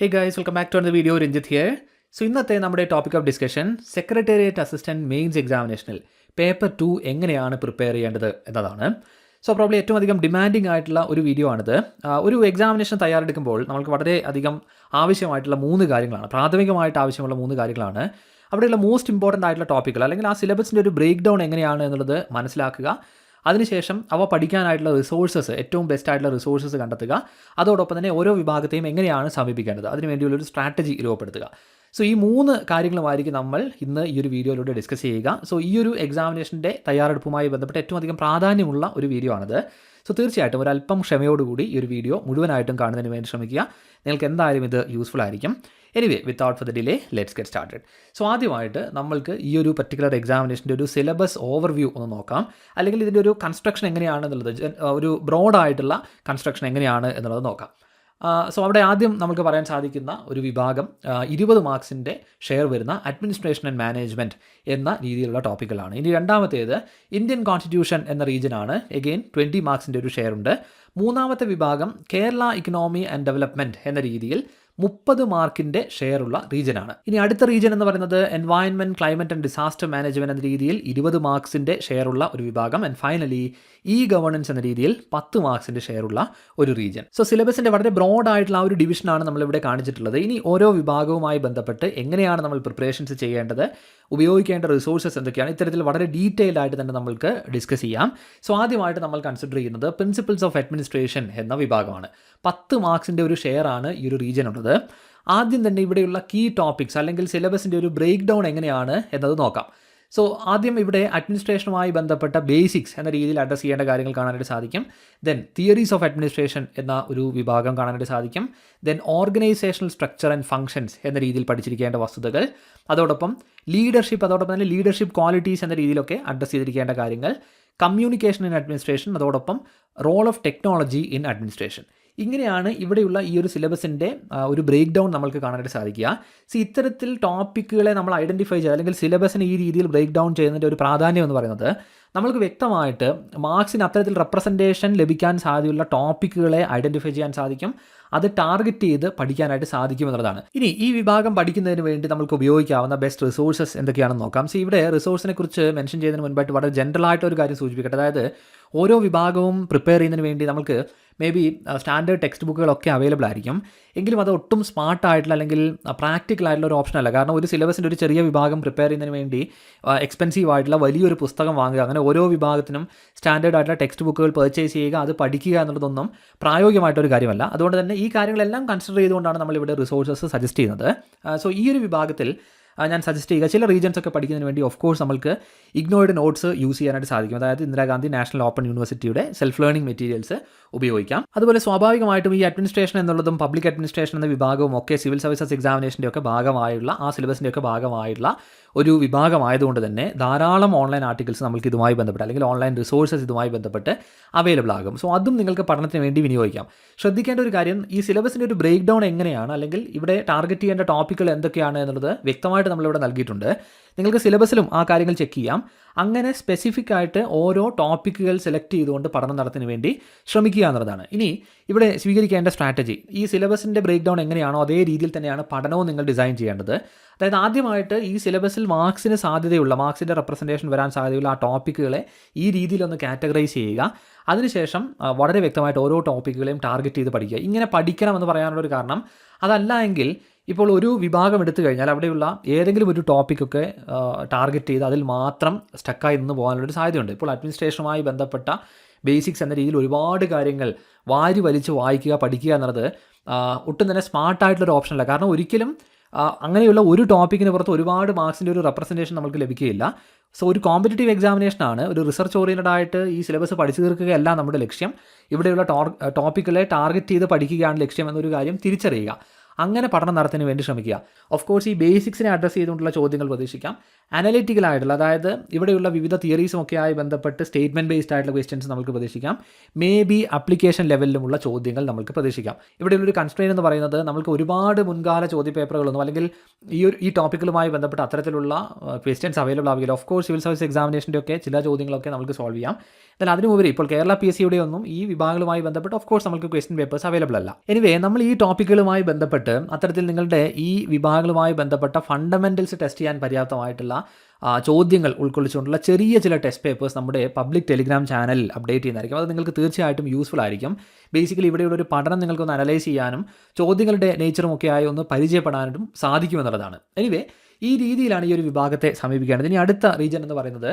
Hey guys welcome back to the video Ranjith here so ഇന്നത്തെ നമ്മുടെ topic of discussion secretariat assistant mains എക്സാമിനേഷനിൽ paper two എങ്ങനെയാണ് prepare ചെയ്യേണ്ടത് എന്നതാണ്. So probably ഏറ്റവും അധികം ഡിമാൻഡിംഗ് ആയിട്ടുള്ള ഒരു വീഡിയോ ആണിത്. ഒരു എക്സാമിനേഷൻ തയ്യാറെടുക്കുമ്പോൾ നമുക്ക് വളരെ അധികം ആവശ്യമായിട്ടുള്ള മൂന്ന് കാര്യങ്ങളാണ് പ്രാഥമികമായിട്ട് ആവശ്യമുള്ള മൂന്ന് കാര്യങ്ങളാണ്. അവിടെയുള്ള മോസ്റ്റ് ഇമ്പോർട്ടന്റ് ആയിട്ടുള്ള ടോപ്പിക്കുകൾ അല്ലെങ്കിൽ ആ സിലബസിന്റെ ഒരു ബ്രേക്ക് ഡൗൺ എങ്ങനെയാണ് എന്നുള്ളത് മനസ്സിലാക്കുക. അതിനുശേഷം അവ പഠിക്കാനായിട്ടുള്ള റിസോഴ്സസ് ഏറ്റവും ബെസ്റ്റ് ആയിട്ടുള്ള റിസോഴ്സസ് കണ്ടെത്തുക. അതോടൊപ്പം തന്നെ ഓരോ വിഭാഗത്തെയും എങ്ങനെയാണ് സമീപിക്കേണ്ടത്? അതിന് വേണ്ടിയുള്ള ഒരു സ്ട്രാറ്റജി രൂപപ്പെടുത്തുക. സോ ഈ മൂന്ന് കാര്യങ്ങളുമായിരിക്കും നമ്മൾ ഇന്ന് ഈ ഒരു വീഡിയോയിലൂടെ ഡിസ്കസ് ചെയ്യുക. സോ ഈ ഒരു എക്സാമിനേഷന്റെ തയ്യാറെടുപ്പുമായി ബന്ധപ്പെട്ട് ഏറ്റവും അധികം പ്രാധാന്യമുള്ള ഒരു വീഡിയോ ആണിത്. സോ തീർച്ചയായിട്ടും ഒരല്പം ക്ഷമയോടുകൂടി ഈ ഒരു വീഡിയോ മുഴുവനായിട്ടും കാണുന്നതിന് വേണ്ടി ശ്രമിക്കുക. നിങ്ങൾക്ക് എന്തായാലും ഇത് യൂസ്ഫുൾ ആയിരിക്കും. Anyway without for the delay let's get started so ആദ്യമായിട്ട് നമ്മൾക്ക് ഈ ഒരു പർട്ടിക്കുലർ എക്സാമിനേഷന്റെ ഒരു സിലബസ് ഓവർവ്യൂ ഒന്ന് നോക്കാം. അല്ലെങ്കിൽ ഇതിന്റെ ഒരു കൺസ്ട്രക്ഷൻ എങ്ങനെയാണ് എന്നുള്ളത് ഒരു ബ്രോഡായിട്ടുള്ള കൺസ്ട്രക്ഷൻ എങ്ങനെയാണ് എന്നുള്ളത് നോക്കാം. സോ അവിടെ ആദ്യം നമുക്ക് പറയാൻ സാധിക്കുന്ന ഒരു വിഭാഗം ഇരുപത് മാർക്സിന്റെ ഷെയർ വരുന്ന അഡ്മിനിസ്ട്രേഷൻ ആൻഡ് മാനേജ്മെന്റ് എന്ന രീതിയിലുള്ള ടോപ്പിക്കുകളാണ് ഇനി രണ്ടാമത്തേത് ഇന്ത്യൻ കോൺസ്റ്റിറ്റ്യൂഷൻ എന്ന റീജിയനാണ്. എഗെയിൻ ട്വന്റി മാർക്സിന്റെ ഒരു ഷെയർ ഉണ്ട്. മൂന്നാമത്തെ വിഭാഗം കേരള ഇക്കണോമി ആൻഡ് ഡെവലപ്മെന്റ് എന്ന രീതിയിൽ മുപ്പത് മാർക്കിന്റെ ഷെയറുള്ള റീജിയനാണ്. ഇനി അടുത്ത റീജിയൻ എന്ന് പറയുന്നത് environment climate and disaster management എന്ന രീതിയിൽ ഇരുപത് മാർക്സിന്റെ ഷെയറുള്ള ഒരു വിഭാഗം. ആൻഡ് ഫൈനലി ഇ ഗവേണൻസ് എന്ന രീതിയിൽ പത്ത് മാർക്സിന്റെ ഉള്ള ഒരു റീജിയൻ സോ സിലബസിന്റെ വളരെ ബ്രോഡ് ആയിട്ടുള്ള ഒരു ഡിവിഷനാണ് നമ്മളിവിടെ കാണിച്ചിട്ടുള്ളത്. ഇനി ഓരോ വിഭാഗവുമായി ബന്ധപ്പെട്ട് എങ്ങനെയാണ് നമ്മൾ പ്രിപ്പറേഷൻസ് ചെയ്യേണ്ടത് ഉപയോഗിക്കേണ്ട റിസോഴ്സസ് എന്തൊക്കെയാണ് ഇത്തരത്തിൽ വളരെ ഡീറ്റെയിൽഡ് ആയിട്ട് തന്നെ നമ്മൾക്ക് ഡിസ്കസ് ചെയ്യാം. സോ ആദ്യമായിട്ട് നമ്മൾ കൺസിഡർ ചെയ്യുന്നത് പ്രിൻസിപ്പിൾസ് ഓഫ് അഡ്മിനിസ്ട്രേഷൻ എന്ന വിഭാഗമാണ്. പത്ത് മാർക്സിന്റെ ഒരു ഷെയർ ആണ് ഈ ഒരു റീജിയൻ ഉള്ളത്. ആദ്യം തന്നെ ഇവിടെയുള്ള കീ ടോപ്പിക്സ് അല്ലെങ്കിൽ സിലബസിന്റെ ഒരു ബ്രേക്ക് ഡൗൺ എങ്ങനെയാണ് എന്നത് നോക്കാം. സോ ആദ്യം ഇവിടെ അഡ്മിനിസ്ട്രേഷനുമായി ബന്ധപ്പെട്ട ബേസിക്സ് എന്ന രീതിയിൽ അഡ്രസ്സ് ചെയ്യേണ്ട കാര്യങ്ങൾ കാണാനായിട്ട് സാധിക്കും. ദെൻ തിയറീസ് ഓഫ് അഡ്മിനിസ്ട്രേഷൻ എന്ന ഒരു വിഭാഗം കാണാനായിട്ട് സാധിക്കും. Then organisational structure and functions എന്ന രീതിയിൽ പഠിച്ചിരിക്കേണ്ട വസ്തുതകൾ. അതോടൊപ്പം ലീഡർഷിപ്പ് അതോടൊപ്പം തന്നെ ലീഡർഷിപ്പ് ക്വാളിറ്റീസ് എന്ന രീതിയിലൊക്കെ അഡ്രസ്സ് ചെയ്തിരിക്കേണ്ട കാര്യങ്ങൾ. കമ്മ്യൂണിക്കേഷൻ ഇൻ അഡ്മിനിസ്ട്രേഷൻ അതോടൊപ്പം role of technology in administration ഇങ്ങനെയാണ് ഇവിടെയുള്ള ഈ ഒരു സിലബസിന്റെ ഒരു ബ്രേക്ക് ഡൗൺ നമ്മൾക്ക് കാണാനായിട്ട് സാധിക്കുക. സി ഇത്തരത്തിൽ ടോപ്പിക്കുകളെ നമ്മൾ ഐഡന്റിഫൈ ചെയ്യുക അല്ലെങ്കിൽ സിലബസിന് ഈ രീതിയിൽ ബ്രേക്ക് ഡൗൺ ചെയ്യുന്നതിന്റെ ഒരു പ്രാധാന്യം എന്ന് പറയുന്നത് നമുക്ക് വ്യക്തമായിട്ട് മാർക്സിന് അത്തരത്തിൽ റെപ്രസെന്റേഷൻ ലഭിക്കാൻ സാധ്യതയുള്ള ടോപ്പിക്കുകളെ ഐഡന്റിഫൈ ചെയ്യാൻ സാധിക്കും. അത് ടാർഗറ്റ് ചെയ്ത് പഠിക്കാനായിട്ട് സാധിക്കും എന്നുള്ളതാണ്. ഇനി ഈ വിഭാഗം പഠിക്കുന്നതിന് വേണ്ടി നമുക്ക് ഉപയോഗിക്കാവുന്ന ബെസ്റ്റ് റിസോഴ്സസ് എന്തൊക്കെയാണെന്ന് നോക്കാം. സി ഇവിടെ റിസോഴ്സിനെ കുറിച്ച് മെൻഷൻ ചെയ്യുന്നതിന് മുൻപായിട്ട് വളരെ ജനറൽ ആയിട്ട് ഒരു കാര്യം സൂചിപ്പിക്കട്ടെ. അതായത് ഓരോ വിഭാഗവും പ്രിപ്പയർ ചെയ്യുന്നതിന് വേണ്ടി നമുക്ക് മേ ബി സ്റ്റാൻഡേർഡ് ടെക്സ്റ്റ് ബുക്കുകളൊക്കെ അവൈലബിൾ ആയിരിക്കും. എങ്കിലും അത് ഒട്ടും സ്മാർട്ട് ആയിട്ടുള്ള അല്ലെങ്കിൽ പ്രാക്ടിക്കൽ ആയിട്ടുള്ള ഒരു ഓപ്ഷൻ അല്ല. കാരണം ഒരു സിലബസിന്റെ ഒരു ചെറിയ വിഭാഗം പ്രിപ്പയർ ചെയ്യുന്നതിന് വേണ്ടി എക്സ്പെൻസീവ് ആയിട്ടുള്ള വലിയൊരു പുസ്തകം വാങ്ങുക അങ്ങനെ ഓരോ വിഭാഗത്തിനും സ്റ്റാൻഡേർഡ് ആയിട്ടുള്ള ടെക്സ്റ്റ് ബുക്കുകൾ പർച്ചേസ് ചെയ്യുക അത് പഠിക്കുക എന്നുള്ളതൊന്നും പ്രായോഗികമായിട്ടൊരു കാര്യമല്ല. അതുകൊണ്ട് തന്നെ ഈ കാര്യങ്ങളെല്ലാം കൺസിഡർ ചെയ്തുകൊണ്ടാണ് നമ്മൾ ഇവിടെ റിസോഴ്സസ് സജസ്റ്റ് ചെയ്യുന്നത് സോ ഈ ഒരു വിഭാഗത്തിൽ ഞാൻ സജസ്റ്റ് ചെയ്യുക. ചില റീജൻസ് ഒക്കെ പഠിക്കുന്നതിന് വേണ്ടി ഓഫ് കോഴ്സ് നമുക്ക് ഇഗ്നോയുടെ നോട്ട്സ് യൂസ് ചെയ്യാനായിട്ട് സാധിക്കും. അതായത് ഇന്ദിരാഗാന്ധി നാഷണൽ ഓപ്പൺ യൂണിവേഴ്സിറ്റിയുടെ സെൽഫ് ലേണിംഗ് മെറ്റീരിയൽസ് ഉപയോഗിക്കാം. അതുപോലെ സ്വാഭാവികമായിട്ടും ഈ അഡ്മിനിസ്ട്രേഷൻ എന്നുള്ളതും പബ്ലിക് അഡ്മിനിസ്ട്രേഷൻ എന്ന വിഭാഗവും ഒക്കെ സിവിൽ സർവീസസ് എക്സാമിനേഷന്റെ ഒക്കെ ഭാഗമായുള്ള ആ സിലബസിന്റെ ഒക്കെ ഭാഗമായുള്ള ഒരു വിഭാഗമായതുകൊണ്ട് തന്നെ ധാരാളം ഓൺലൈൻ ആർട്ടിക്കിൾസ് നമുക്ക് ഇതുമായി ബന്ധപ്പെട്ട് അല്ലെങ്കിൽ ഓൺലൈൻ റിസോഴ്സസ് ഇതുമായി ബന്ധപ്പെട്ട് അവൈലബിൾ ആകും. സോ അതും നിങ്ങൾക്ക് പഠനത്തിന് വേണ്ടി വിനിയോഗിക്കാം. ശ്രദ്ധിക്കേണ്ട ഒരു കാര്യം ഈ സിലബസിന്റെ ഒരു ബ്രേക്ക് ഡൗൺ എങ്ങനെയാണ് അല്ലെങ്കിൽ ഇവിടെ ടാർഗറ്റ് ചെയ്യേണ്ട ടോപ്പിക്കുകൾ എന്തൊക്കെയാണ് എന്നുള്ളത് വ്യക്തമായിട്ട് നമ്മളിവിടെ നൽകിയിട്ടുണ്ട്. നിങ്ങൾക്ക് സിലബസിലും ആ കാര്യങ്ങൾ ചെക്ക് ചെയ്യാം. അങ്ങനെ സ്പെസിഫിക് ആയിട്ട് ഓരോ ടോപ്പിക്കുകൾ സെലക്ട് ചെയ്തുകൊണ്ട് പഠനം നടത്തിന് വേണ്ടി ശ്രമിക്കുക എന്നുള്ളതാണ്. ഇനി ഇവിടെ സ്വീകരിക്കേണ്ട സ്ട്രാറ്റജി ഈ സിലബസിന്റെ ബ്രേക്ക് ഡൗൺ എങ്ങനെയാണോ അതേ രീതിയിൽ തന്നെയാണ് പഠനവും നിങ്ങൾ ഡിസൈൻ ചെയ്യേണ്ടത്. അതായത് ആദ്യമായിട്ട് ഈ സിലബസിൽ മാർക്സിന് സാധ്യതയുള്ള മാർക്സിന്റെ റെപ്രസെന്റേഷൻ വരാൻ സാധ്യതയുള്ള ആ ടോപ്പിക്കുകളെ ഈ രീതിയിലൊന്ന് കാറ്റഗറൈസ് ചെയ്യുക. അതിനുശേഷം വളരെ വ്യക്തമായിട്ട് ഓരോ ടോപ്പിക്കുകളെയും ടാർഗറ്റ് ചെയ്ത് പഠിക്കുക. ഇങ്ങനെ പഠിക്കണം എന്ന് പറയാനുള്ള ഒരു കാരണം അതല്ല എങ്കിൽ ഇപ്പോൾ ഒരു വിഭാഗം എടുത്തു കഴിഞ്ഞാൽ അവിടെയുള്ള ഏതെങ്കിലും ഒരു ടോപ്പിക്കൊക്കെ ടാർഗറ്റ് ചെയ്ത് അതിൽ മാത്രം സ്റ്റക്കായി നിന്ന് പോകാനുള്ളൊരു സാധ്യതയുണ്ട്. ഇപ്പോൾ അഡ്മിനിസ്ട്രേഷനുമായി ബന്ധപ്പെട്ട ബേസിക്സ് എന്ന രീതിയിൽ ഒരുപാട് കാര്യങ്ങൾ വാരി വലിച്ച് വായിക്കുക പഠിക്കുക എന്നുള്ളത് ഒട്ടും തന്നെ സ്മാർട്ടായിട്ടുള്ളൊരു ഓപ്ഷനല്ല. കാരണം ഒരിക്കലും അങ്ങനെയുള്ള ഒരു ടോപ്പിക്കിന് പുറത്ത് ഒരുപാട് മാർക്സിന്റെ ഒരു റെപ്രസെന്റേഷൻ നമുക്ക് ലഭിക്കുകയില്ല. സോ ഒരു കോമ്പറ്റേറ്റീവ് എക്സാമിനേഷനാണ് ഒരു റിസർച്ച് ഓറിയന്റഡ് ആയിട്ട് ഈ സിലബസ് പഠിച്ചു തീർക്കുകയല്ല നമ്മുടെ ലക്ഷ്യം. ഇവിടെയുള്ള ടോപ്പിക്കുകളെ ടാർഗറ്റ് ചെയ്ത് പഠിക്കുകയാണ് ലക്ഷ്യം എന്നൊരു കാര്യം തിരിച്ചറിയുക. അങ്ങനെ പഠനം നടത്തിന് വേണ്ടി ശ്രമിക്കുക. ഓഫ് കോഴ്സ് ഈ ബേസിക്സിനെ അഡ്രസ്സ് ചെയ്തുകൊണ്ടുള്ള ചോദ്യങ്ങൾ പ്രതീക്ഷിക്കാം. അനലിറ്റിക്കൽ ആയിട്ടുള്ള അതായത് ഇവിടെയുള്ള വിവിധ തിയറീസും ആയി ബന്ധപ്പെട്ട് സ്റ്റേറ്റ്മെന്റ് ബേസ്ഡ് ആയിട്ടുള്ള ക്വസ്റ്റ്യൻസ് നമുക്ക് പ്രതീക്ഷിക്കാം. മേ ബി അപ്ലിക്കേഷൻ ലെവലിലുമുള്ള ചോദ്യങ്ങൾ നമുക്ക് പ്രതീക്ഷിക്കാം. ഇവിടെയുള്ള ഒരു കൺസ്ട്രെയിൻ എന്ന് പറയുന്നത് നമുക്ക് ഒരുപാട് മുൻകാല ചോദ്യപേപ്പറുകളൊന്നും അല്ലെങ്കിൽ ഈ ഒരു ഈ ടോപ്പിക്കുകളുമായി ബന്ധപ്പെട്ട് അത്തരത്തിലുള്ള ക്വസ്റ്റ്യൻസ് അവൈലബിൾ ആവുകയില്ല. ഓഫ് കോഴ്സ് സിവിൽ സർവീസ് എക്സാമിനേഷന്റെ ഒക്കെ ചില ചോദ്യങ്ങളൊക്കെ നമുക്ക് സോൾവ് ചെയ്യാം. എന്നാൽ അതിനുപരി ഇപ്പോൾ കേരള പി എസ് സിയുടെ ഒന്നും ഈ വിഭാഗങ്ങളുമായി ബന്ധപ്പെട്ട് ഓഫ് കോഴ്സ് നമുക്ക് ക്വസ്റ്റ്യൻ പേപ്പേഴ്സ് അവൈലബിൾ അല്ല. എനിവേ നമ്മൾ ഈ ടോപ്പിക്കുകളുമായി ബന്ധപ്പെട്ട് ബന്ധപ്പെട്ട് അത്തരത്തിൽ നിങ്ങളുടെ ഈ വിഭാഗങ്ങളുമായി ബന്ധപ്പെട്ട ഫണ്ടമെന്റൽസ് ടെസ്റ്റ് ചെയ്യാൻ പര്യാപ്തമായിട്ടുള്ള ചോദ്യങ്ങൾ ഉൾക്കൊള്ളിച്ചുകൊണ്ടുള്ള ചെറിയ ചില ടെസ്റ്റ് പേപ്പേഴ്സ് നമ്മുടെ പബ്ലിക് ടെലിഗ്രാം ചാനലിൽ അപ്ഡേറ്റ് ചെയ്യുന്നതായിരിക്കും. അത് നിങ്ങൾക്ക് തീർച്ചയായിട്ടും യൂസ്ഫുൾ ആയിരിക്കും. ബേസിക്കലി ഇവിടെയുള്ള ഒരു പഠനം നിങ്ങൾക്കൊന്ന് അനലൈസ് ചെയ്യാനും ചോദ്യങ്ങളുടെ നേച്ചറും ഒക്കെ ആയി ഒന്ന് പരിചയപ്പെടാനും സാധിക്കുമെന്നുള്ളതാണ്. എനിവേ ഈ രീതിയിലാണ് ഈ ഒരു വിഭാഗത്തെ സമീപിക്കേണ്ടത്. ഇനി അടുത്ത റീജൻ എന്ന് പറയുന്നത്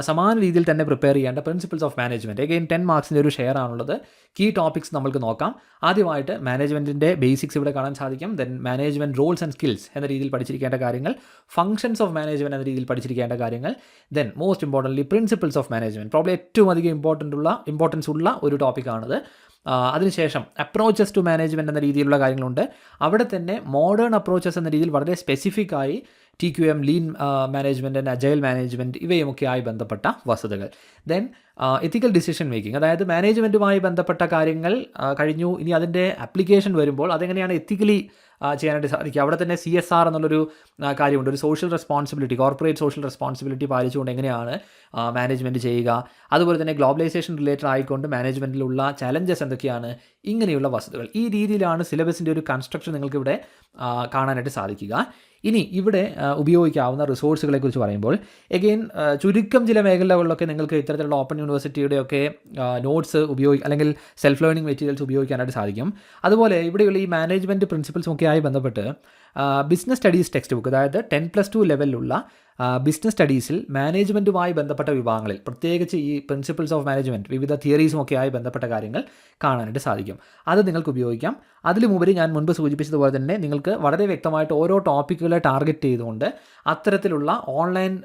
സമാന രീതിയിൽ തന്നെ പ്രിപ്പയർ ചെയ്യേണ്ട principles of management again ten മാർക്സിന്റെ ഒരു ഷെയർ ആണുള്ളത്. കീ ടോപ്പിക്സ് നമുക്ക് നോക്കാം. ആദ്യമായിട്ട് മാനേജ്മെന്റിന്റെ ബേസിക്സ് ഇവിടെ കാണാൻ സാധിക്കും. Then management roles and skills എന്ന രീതിയിൽ പഠിച്ചിരിക്കേണ്ട കാര്യങ്ങൾ. ഫംഗ്ഷൻസ് ഓഫ് മാനേജ്മെന്റ് എന്ന രീതിയിൽ പഠിച്ചിരിക്കേണ്ട കാര്യങ്ങൾ. Then most importantly principles of management problem ഏറ്റവും അധികം ഇമ്പോർട്ടന്റ് ഉള്ള ഇമ്പോർട്ടൻസ് ഉള്ള ഒരു ടോപ്പിക്കാണിത് അതിനുശേഷം അപ്രോച്ചസ് ടു മാനേജ്മെന്റ് എന്ന രീതിയിലുള്ള കാര്യങ്ങളുണ്ട്. അവിടെ തന്നെ മോഡേൺ അപ്രോച്ചസ് എന്ന രീതിയിൽ വളരെ സ്പെസിഫിക് ആയി T Q M lean management and agile management ഇവയുമൊക്കെയായി ബന്ധപ്പെട്ട വസ്തുതകൾ. ദെൻ എത്തിക്കൽ ഡിസിഷൻ മേക്കിംഗ് അതായത് മാനേജ്മെന്റുമായി ബന്ധപ്പെട്ട കാര്യങ്ങൾ കഴിഞ്ഞു. ഇനി അതിന്റെ ആപ്ലിക്കേഷൻ വരുമ്പോൾ അതെങ്ങനെയാണ് എത്തിക്കലി ചെയ്യാനായിട്ട് സാധിക്കുക? അവിടെ തന്നെ സി എസ് ആർ എന്നുള്ളൊരു കാര്യമുണ്ട്. ഒരു social responsibility corporate social responsibility പാലിച്ചുകൊണ്ട് എങ്ങനെയാണ് മാനേജ്മെന്റ് ചെയ്യുക? അതുപോലെ തന്നെ ഗ്ലോബലൈസേഷൻ റിലേറ്റഡ് ആയിക്കൊണ്ട് മാനേജ്മെന്റിലുള്ള ചലഞ്ചസ് എന്തൊക്കെയാണ്? ഇങ്ങനെയുള്ള വസ്തുതകൾ. ഈ രീതിയിലാണ് സിലബസിന്റെ ഒരു കൺസ്ട്രക്ഷൻ നിങ്ങൾക്കിവിടെ കാണാനായിട്ട് സാധിക്കുക. ഇനി ഇവിടെ ഉപയോഗിക്കാവുന്ന റിസോഴ്സുകളെക്കുറിച്ച് പറയുമ്പോൾ എഗെയിൻ ചുരുക്കം ചില മേഖലകളിലൊക്കെ നിങ്ങൾക്ക് ഇത്തരത്തിലുള്ള ഓപ്പൺ യൂണിവേഴ്സിറ്റിയുടെയൊക്കെ നോട്ട്സ് ഉപയോഗിക്കുക അല്ലെങ്കിൽ സെൽഫ് ലേണിംഗ് മെറ്റീരിയൽസ് ഉപയോഗിക്കാനായിട്ട് സാധിക്കും. അതുപോലെ ഇവിടെയുള്ള ഈ മാനേജ്മെന്റ് ആയി ബന്ധപ്പെട്ട് ബിസിനസ് സ്റ്റഡീസ് ടെക്സ്റ്റ് ബുക്ക് അതായത് ടെൻ പ്ലസ് ടു ലെവലിലുള്ള ബിസിനസ് സ്റ്റഡീസിൽ മാനേജ്മെന്റുമായി ബന്ധപ്പെട്ട വിഭാഗങ്ങളിൽ പ്രത്യേകിച്ച് ഈ പ്രിൻസിപ്പിൾസ് ഓഫ് മാനേജ്മെന്റ് വിവിധ തിയറീസും ഒക്കെ ആയി ബന്ധപ്പെട്ട കാര്യങ്ങൾ കാണാനായിട്ട് സാധിക്കും. അത് നിങ്ങൾക്ക് ഉപയോഗിക്കാം. അതിലുമുപരി ഞാൻ മുൻപ് സൂചിപ്പിച്ചതുപോലെ തന്നെ നിങ്ങൾക്ക് വളരെ വ്യക്തമായിട്ട് ഓരോ ടോപ്പിക്കുകളെ ടാർഗറ്റ് ചെയ്തുകൊണ്ട് അത്തരത്തിലുള്ള ഓൺലൈൻ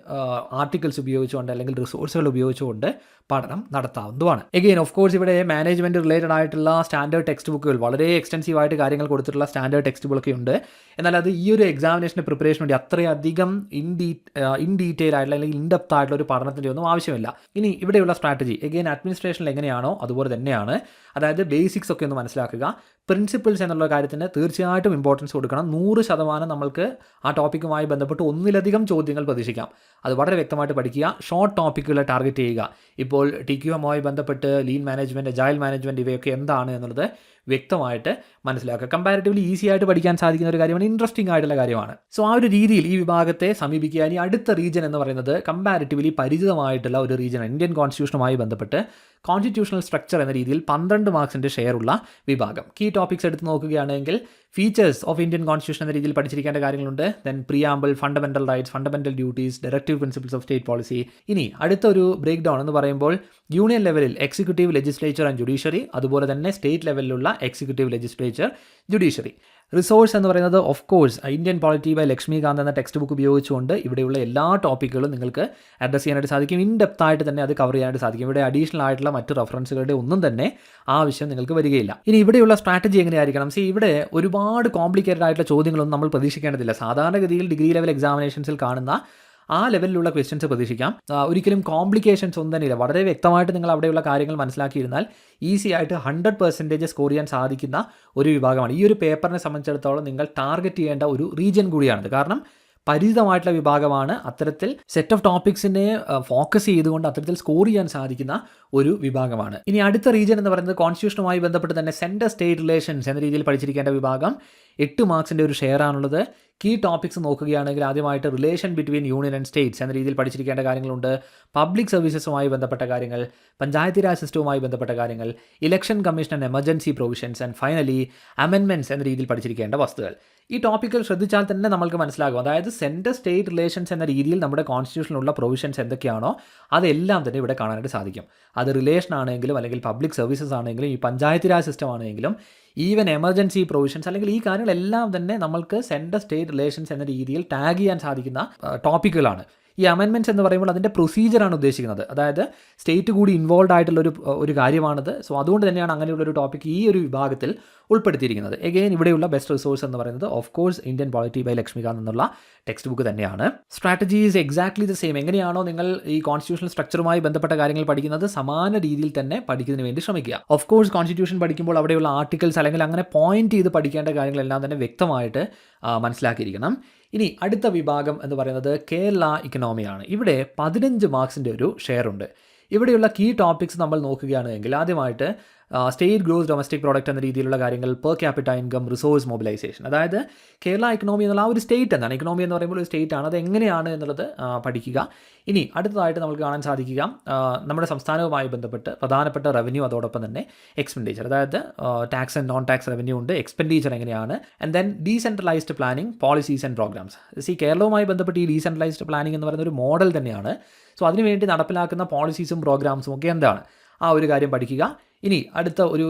ആർട്ടിക്കിൾസ് ഉപയോഗിച്ചുകൊണ്ട് അല്ലെങ്കിൽ റിസോഴ്സുകൾ ഉപയോഗിച്ചുകൊണ്ട് പഠനം നടത്താവുന്നതുമാണ്. എഗെയിൻ ഓഫ് കോഴ്സ് ഇവിടെ മാനേജ്മെന്റ് റിലേറ്റഡ് ആയിട്ടുള്ള സ്റ്റാൻഡേർഡ് ടെക്സ്റ്റ് ബുക്കുകൾ വളരെ എക്സ്റ്റൻസീവായിട്ട് കാര്യങ്ങൾ കൊടുത്തിട്ടുള്ള സ്റ്റാൻഡേർഡ് ടെക്സ്റ്റ് ബുക്കൊക്കെ ഉണ്ട്. എന്നാൽ അത് ഈ ഒരു എക്സാമിനേഷന്റെ പ്രിപ്പറേഷൻ വേണ്ടി അത്രയധികം ഇൻ ഡീ ഇൻ ഡീറ്റെയിൽ ആയിട്ടുള്ള അല്ലെങ്കിൽ ഇൻഡെപ്ത് ആയിട്ടുള്ള ഒരു പഠനത്തിന്റെ ഒന്നും ആവശ്യമില്ല. ഇനി ഇവിടെയുള്ള സ്ട്രാറ്റജി എഗെയിൻ അഡ്മിനിസ്ട്രേഷനിൽ എങ്ങനെയാണോ അതുപോലെ തന്നെയാണ്. അതായത് ബേസിക്സ് ഒക്കെ ഒന്ന് മനസ്സിലാക്കുക. പ്രിൻസിപ്പിൾസ് എന്നുള്ള കാര്യത്തിന് തീർച്ചയായിട്ടും ഇമ്പോർട്ടൻസ് കൊടുക്കണം. നൂറ് ശതമാനം നമ്മൾക്ക് ആ ടോപ്പിക്കുമായി ബന്ധപ്പെട്ട് ഒന്നിലധികം ചോദ്യങ്ങൾ പ്രതീക്ഷിക്കാം. അത് വളരെ വ്യക്തമായിട്ട് പഠിക്കുക. ഷോർട്ട് ടോപ്പിക്കുകളെ ടാർഗറ്റ് ചെയ്യുക. ഇപ്പോൾ ടി ക്യു എമ്മുമായി ബന്ധപ്പെട്ട് ലീൻ മാനേജ്മെന്റ് ജയൽ മാനേജ്മെന്റ് ഇവയൊക്കെ എന്താണ് എന്നുള്ളത് വ്യക്തമായിട്ട് മനസ്സിലാക്കുക. കമ്പാരിറ്റീവ്ലി ഈസി ആയിട്ട് പഠിക്കാൻ സാധിക്കുന്ന ഒരു കാര്യമാണ് ഇൻട്രസ്റ്റിംഗ് ആയിട്ടുള്ള കാര്യമാണ്. സോ ആ ഒരു രീതിയിൽ ഈ വിഭാഗത്തെ സമീപിക്കുക. ഇനി അടുത്ത റീജൻ എന്ന് പറയുന്നത് കമ്പാരിറ്റീവ്ലി പരിചിതമായിട്ടുള്ള ഒരു റീജിയൻ ഇന്ത്യൻ കോൺസ്റ്റിറ്റ്യൂഷനുമായി ബന്ധപ്പെട്ട് കോൺസ്റ്റിറ്റ്യൂഷണൽ സ്ട്രക്ചർ എന്ന രീതിയിൽ പന്ത്രണ്ട് മാർക്സിന്റെ ഉള്ള വിഭാഗം. കീ ടോപ്പിക്സ് എടുത്ത് നോക്കുകയാണെങ്കിൽ ഫീച്ചേഴ്സ് ഓഫ് ഇന്ത്യൻ കോൺസ്റ്റിറ്റ്യൂഷൻ എന്ന രീതിയിൽ പഠിച്ചിരിക്കേണ്ട കാര്യങ്ങളുണ്ട്. Then preamble fundamental rights fundamental duties directive principles of state policy ഇനി അടുത്ത ഒരു ബ്രേക്ക് ഡൗൺ എന്ന് പറയുമ്പോൾ യൂണിയൻ ലെവലിൽ എക്സിക്യൂട്ടീവ് ലെജിസ്ലേച്ചർ ആൻഡ് ജുഡീഷ്യറി അതുപോലെ തന്നെ സ്റ്റേറ്റ് ലെവലിലുള്ള എക്സിക്യൂട്ടീവ് ലെജിസ്ലേച്ചർ ജുഡീഷ്യറി റിസോഴ്സ് എന്ന് പറയുന്നത് of course Indian polity by Lakshmikanth എന്ന ടെക്സ്റ്റ് ബുക്ക് ഉപയോഗിച്ചുകൊണ്ട് ഇവിടെയുള്ള എല്ലാ ടോപ്പിക്കുകളും നിങ്ങൾക്ക് അഡ്രസ്സ് ചെയ്യാനായിട്ട് സാധിക്കും. ഇൻ ഡെപ്ത് ആയിട്ട് തന്നെ അത് കവർ ചെയ്യാനായിട്ട് സാധിക്കും. ഇവിടെ അഡീഷണൽ ആയിട്ടുള്ള മറ്റ് റെഫറൻസുകളുടെ ഒന്നും തന്നെ ആവശ്യം നിങ്ങൾക്ക് വരികയില്ല. ഇനി ഇവിടെയുള്ള സ്ട്രാറ്റജി എങ്ങനെയായിരിക്കണം സി ഇവിടെ ഒരുപാട് കോംപ്ലിക്കേറ്റഡ് ആയിട്ടുള്ള ചോദ്യങ്ങളൊന്നും നമ്മൾ പ്രതീക്ഷിക്കേണ്ടതില്ല. സാധാരണഗതിയിൽ ഡിഗ്രി ലെവൽ എക്സാമിനേഷൻസിൽ കാണുന്ന ആ ലെവലിലുള്ള ക്വസ്റ്റ്യൻസ് പ്രതീക്ഷിക്കാം. ഒരിക്കലും കോംപ്ലിക്കേഷൻസ് ഒന്നും തന്നെയില്ല വളരെ വ്യക്തമായിട്ട് നിങ്ങൾ അവിടെയുള്ള കാര്യങ്ങൾ മനസ്സിലാക്കിയിരുന്നാൽ ഈസി ആയിട്ട് ഹൺഡ്രഡ് പെർസെന്റേജ് സ്കോർ ചെയ്യാൻ സാധിക്കുന്ന ഒരു വിഭാഗമാണ്. ഈ ഒരു പേപ്പറിനെ സംബന്ധിച്ചിടത്തോളം നിങ്ങൾ ടാർഗറ്റ് ചെയ്യേണ്ട ഒരു റീജിയൻ കൂടിയാണിത്. കാരണം പരിചിതമായിട്ടുള്ള വിഭാഗമാണ് അത്തരത്തിൽ സെറ്റ് ഓഫ് ടോപ്പിക്സിനെ ഫോക്കസ് ചെയ്തുകൊണ്ട് അത്തരത്തിൽ സ്കോർ ചെയ്യാൻ സാധിക്കുന്ന ഒരു വിഭാഗമാണ്. ഇനി അടുത്ത റീജിയൻ എന്ന് പറയുന്നത് കോൺസ്റ്റിറ്റ്യൂഷനുമായി ബന്ധപ്പെട്ട് തന്നെ സെന്റർ സ്റ്റേറ്റ് റിലേഷൻസ് എന്ന രീതിയിൽ പഠിച്ചിരിക്കേണ്ട വിഭാഗം എട്ട് മാർക്സിന്റെ ഒരു ഷെയർ ആണുള്ളത് കീ ടോപ്പിക്സ് നോക്കുകയാണെങ്കിൽ ആദ്യമായിട്ട് relation between union and states എന്ന രീതിയിൽ പഠിച്ചിരിക്കേണ്ട കാര്യങ്ങളുണ്ട്. പബ്ലിക് സർവീസസുമായി ബന്ധപ്പെട്ട കാര്യങ്ങൾ പഞ്ചായത്തി രാജ് സിസ്റ്റവുമായി ബന്ധപ്പെട്ട കാര്യങ്ങൾ election commission and emergency provisions and finally അമെൻമെന്റ്സ് എന്ന രീതിയിൽ പഠിച്ചിരിക്കേണ്ട വസ്തുക്കൾ ഈ ടോപ്പിക്കൽ ശ്രദ്ധിച്ചാൽ തന്നെ നമുക്ക് മനസ്സിലാകും. അതായത് സെന്റർ സ്റ്റേറ്റ് റിലേഷൻസ് എന്ന രീതിയിൽ നമ്മുടെ കോൺസ്റ്റിറ്റ്യൂഷനിലുള്ള പ്രൊവിഷൻസ് എന്തൊക്കെയാണോ അതെല്ലാം തന്നെ ഇവിടെ കാണാനായിട്ട് സാധിക്കും. അത് റിലേഷൻ ആണെങ്കിലും അല്ലെങ്കിൽ പബ്ലിക് സർവീസസ് ആണെങ്കിലും ഈ പഞ്ചായത്തി രാജ് സിസ്റ്റം ആണെങ്കിലും ഈവൻ എമർജൻസി പ്രൊവിഷൻസ് അല്ലെങ്കിൽ ഈ കാര്യങ്ങളെല്ലാം തന്നെ നമ്മൾക്ക് സെൻട്രൽ സ്റ്റേറ്റ് റിലേഷൻസ് എന്ന രീതിയിൽ ടാഗ് ചെയ്യാൻ സാധിക്കുന്ന ടോപ്പിക്കുകളാണ് ഈ അമെൻമെന്റ്സ് എന്ന് പറയുമ്പോൾ അതിന്റെ പ്രൊസീജിയറാണ് ഉദ്ദേശിക്കുന്നത്. അതായത് സ്റ്റേറ്റ് കൂടി ഇൻവോൾവ് ആയിട്ടുള്ള ഒരു ഒരു കാര്യമാണിത്. സോ അതുകൊണ്ട് തന്നെയാണ് അങ്ങനെയുള്ള ഒരു ടോപ്പിക് ഈ ഒരു വിഭാഗത്തിൽ ഉൾപ്പെടുത്തിയിരിക്കുന്നത്. എഗെയിൻ ഇവിടെയുള്ള ബെസ്റ്റ് റിസോഴ്സ് എന്ന് പറയുന്നത് of course Indian polity by Lakshmikanth എന്നുള്ള ടെക്സ്റ്റ് ബുക്ക് തന്നെയാണ്. Strategy is exactly the same എങ്ങനെയാണോ നിങ്ങൾ ഈ കോൺസ്റ്റിറ്റ്യൂഷണൽ സ്ട്രക്ചറുമായി ബന്ധപ്പെട്ട കാര്യങ്ങൾ പഠിക്കുന്നത് സമാന രീതിയിൽ തന്നെ പഠിക്കുന്നതിന് വേണ്ടി ശ്രമിക്കുക. ഓഫ് കോഴ്സ് കോൺസ്റ്റിറ്റ്യൂഷൻ പഠിക്കുമ്പോൾ അവിടെയുള്ള ആർട്ടിക്കിൾസ് അല്ലെങ്കിൽ അങ്ങനെ പോയിന്റ് ചെയ്ത് പഠിക്കേണ്ട കാര്യങ്ങളെല്ലാം തന്നെ വ്യക്തമായിട്ട് മനസ്സിലാക്കിയിരിക്കണം. ഇനി അടുത്ത വിഭാഗം എന്ന് പറയുന്നത് കേരള ഇക്കണോമിയാണ് ഇവിടെ പതിനഞ്ച് മാർക്സിന്റെ ഒരു ഷെയർ ഉണ്ട്. ഇവിടെയുള്ള കീ ടോപ്പിക്സ് നമ്മൾ നോക്കുകയാണെങ്കിൽ ആദ്യമായിട്ട് സ്റ്റേറ്റ് ഗ്രോസ് ഡൊമസ്റ്റിക് പ്രോഡക്റ്റ് എന്ന രീതിയിലുള്ള കാര്യങ്ങൾ per capita income resource mobilisation അതായത് കേരള ഇക്കണോമി എന്നുള്ള ആ ഒരു സ്റ്റേറ്റ് എന്താണ്? ഇക്കണോമി എന്ന് പറയുമ്പോൾ ഒരു സ്റ്റേറ്റ് ആണ്. അത് എങ്ങനെയാണ് എന്നുള്ളത് പഠിക്കുക. ഇനി അടുത്തതായിട്ട് നമുക്ക് കാണാൻ സാധിക്കുക നമ്മുടെ സംസ്ഥാനവുമായി ബന്ധപ്പെട്ട് പ്രധാനപ്പെട്ട റവന്യൂ അതോടൊപ്പം തന്നെ എക്സ്പെൻഡിച്ചർ അതായത് tax and non tax revenue ഉണ്ട്. എക്സ്പെൻഡിച്ചർ എങ്ങനെയാണ്? And then decentralised planning policies and programmes C കേരളവുമായി ബന്ധപ്പെട്ട് ഈ ഡീസെൻട്രലൈസ്ഡ് പ്ലാനിംഗ് എന്ന് പറയുന്ന ഒരു മോഡൽ തന്നെയാണ്. സോ അതിനുവേണ്ടി നടപ്പിലാക്കുന്ന പോളിസീസും പ്രോഗ്രാംസും ഒക്കെ എന്താണ്? ആ ഒരു കാര്യം പഠിക്കുക. ഇനി അടുത്ത ഒരു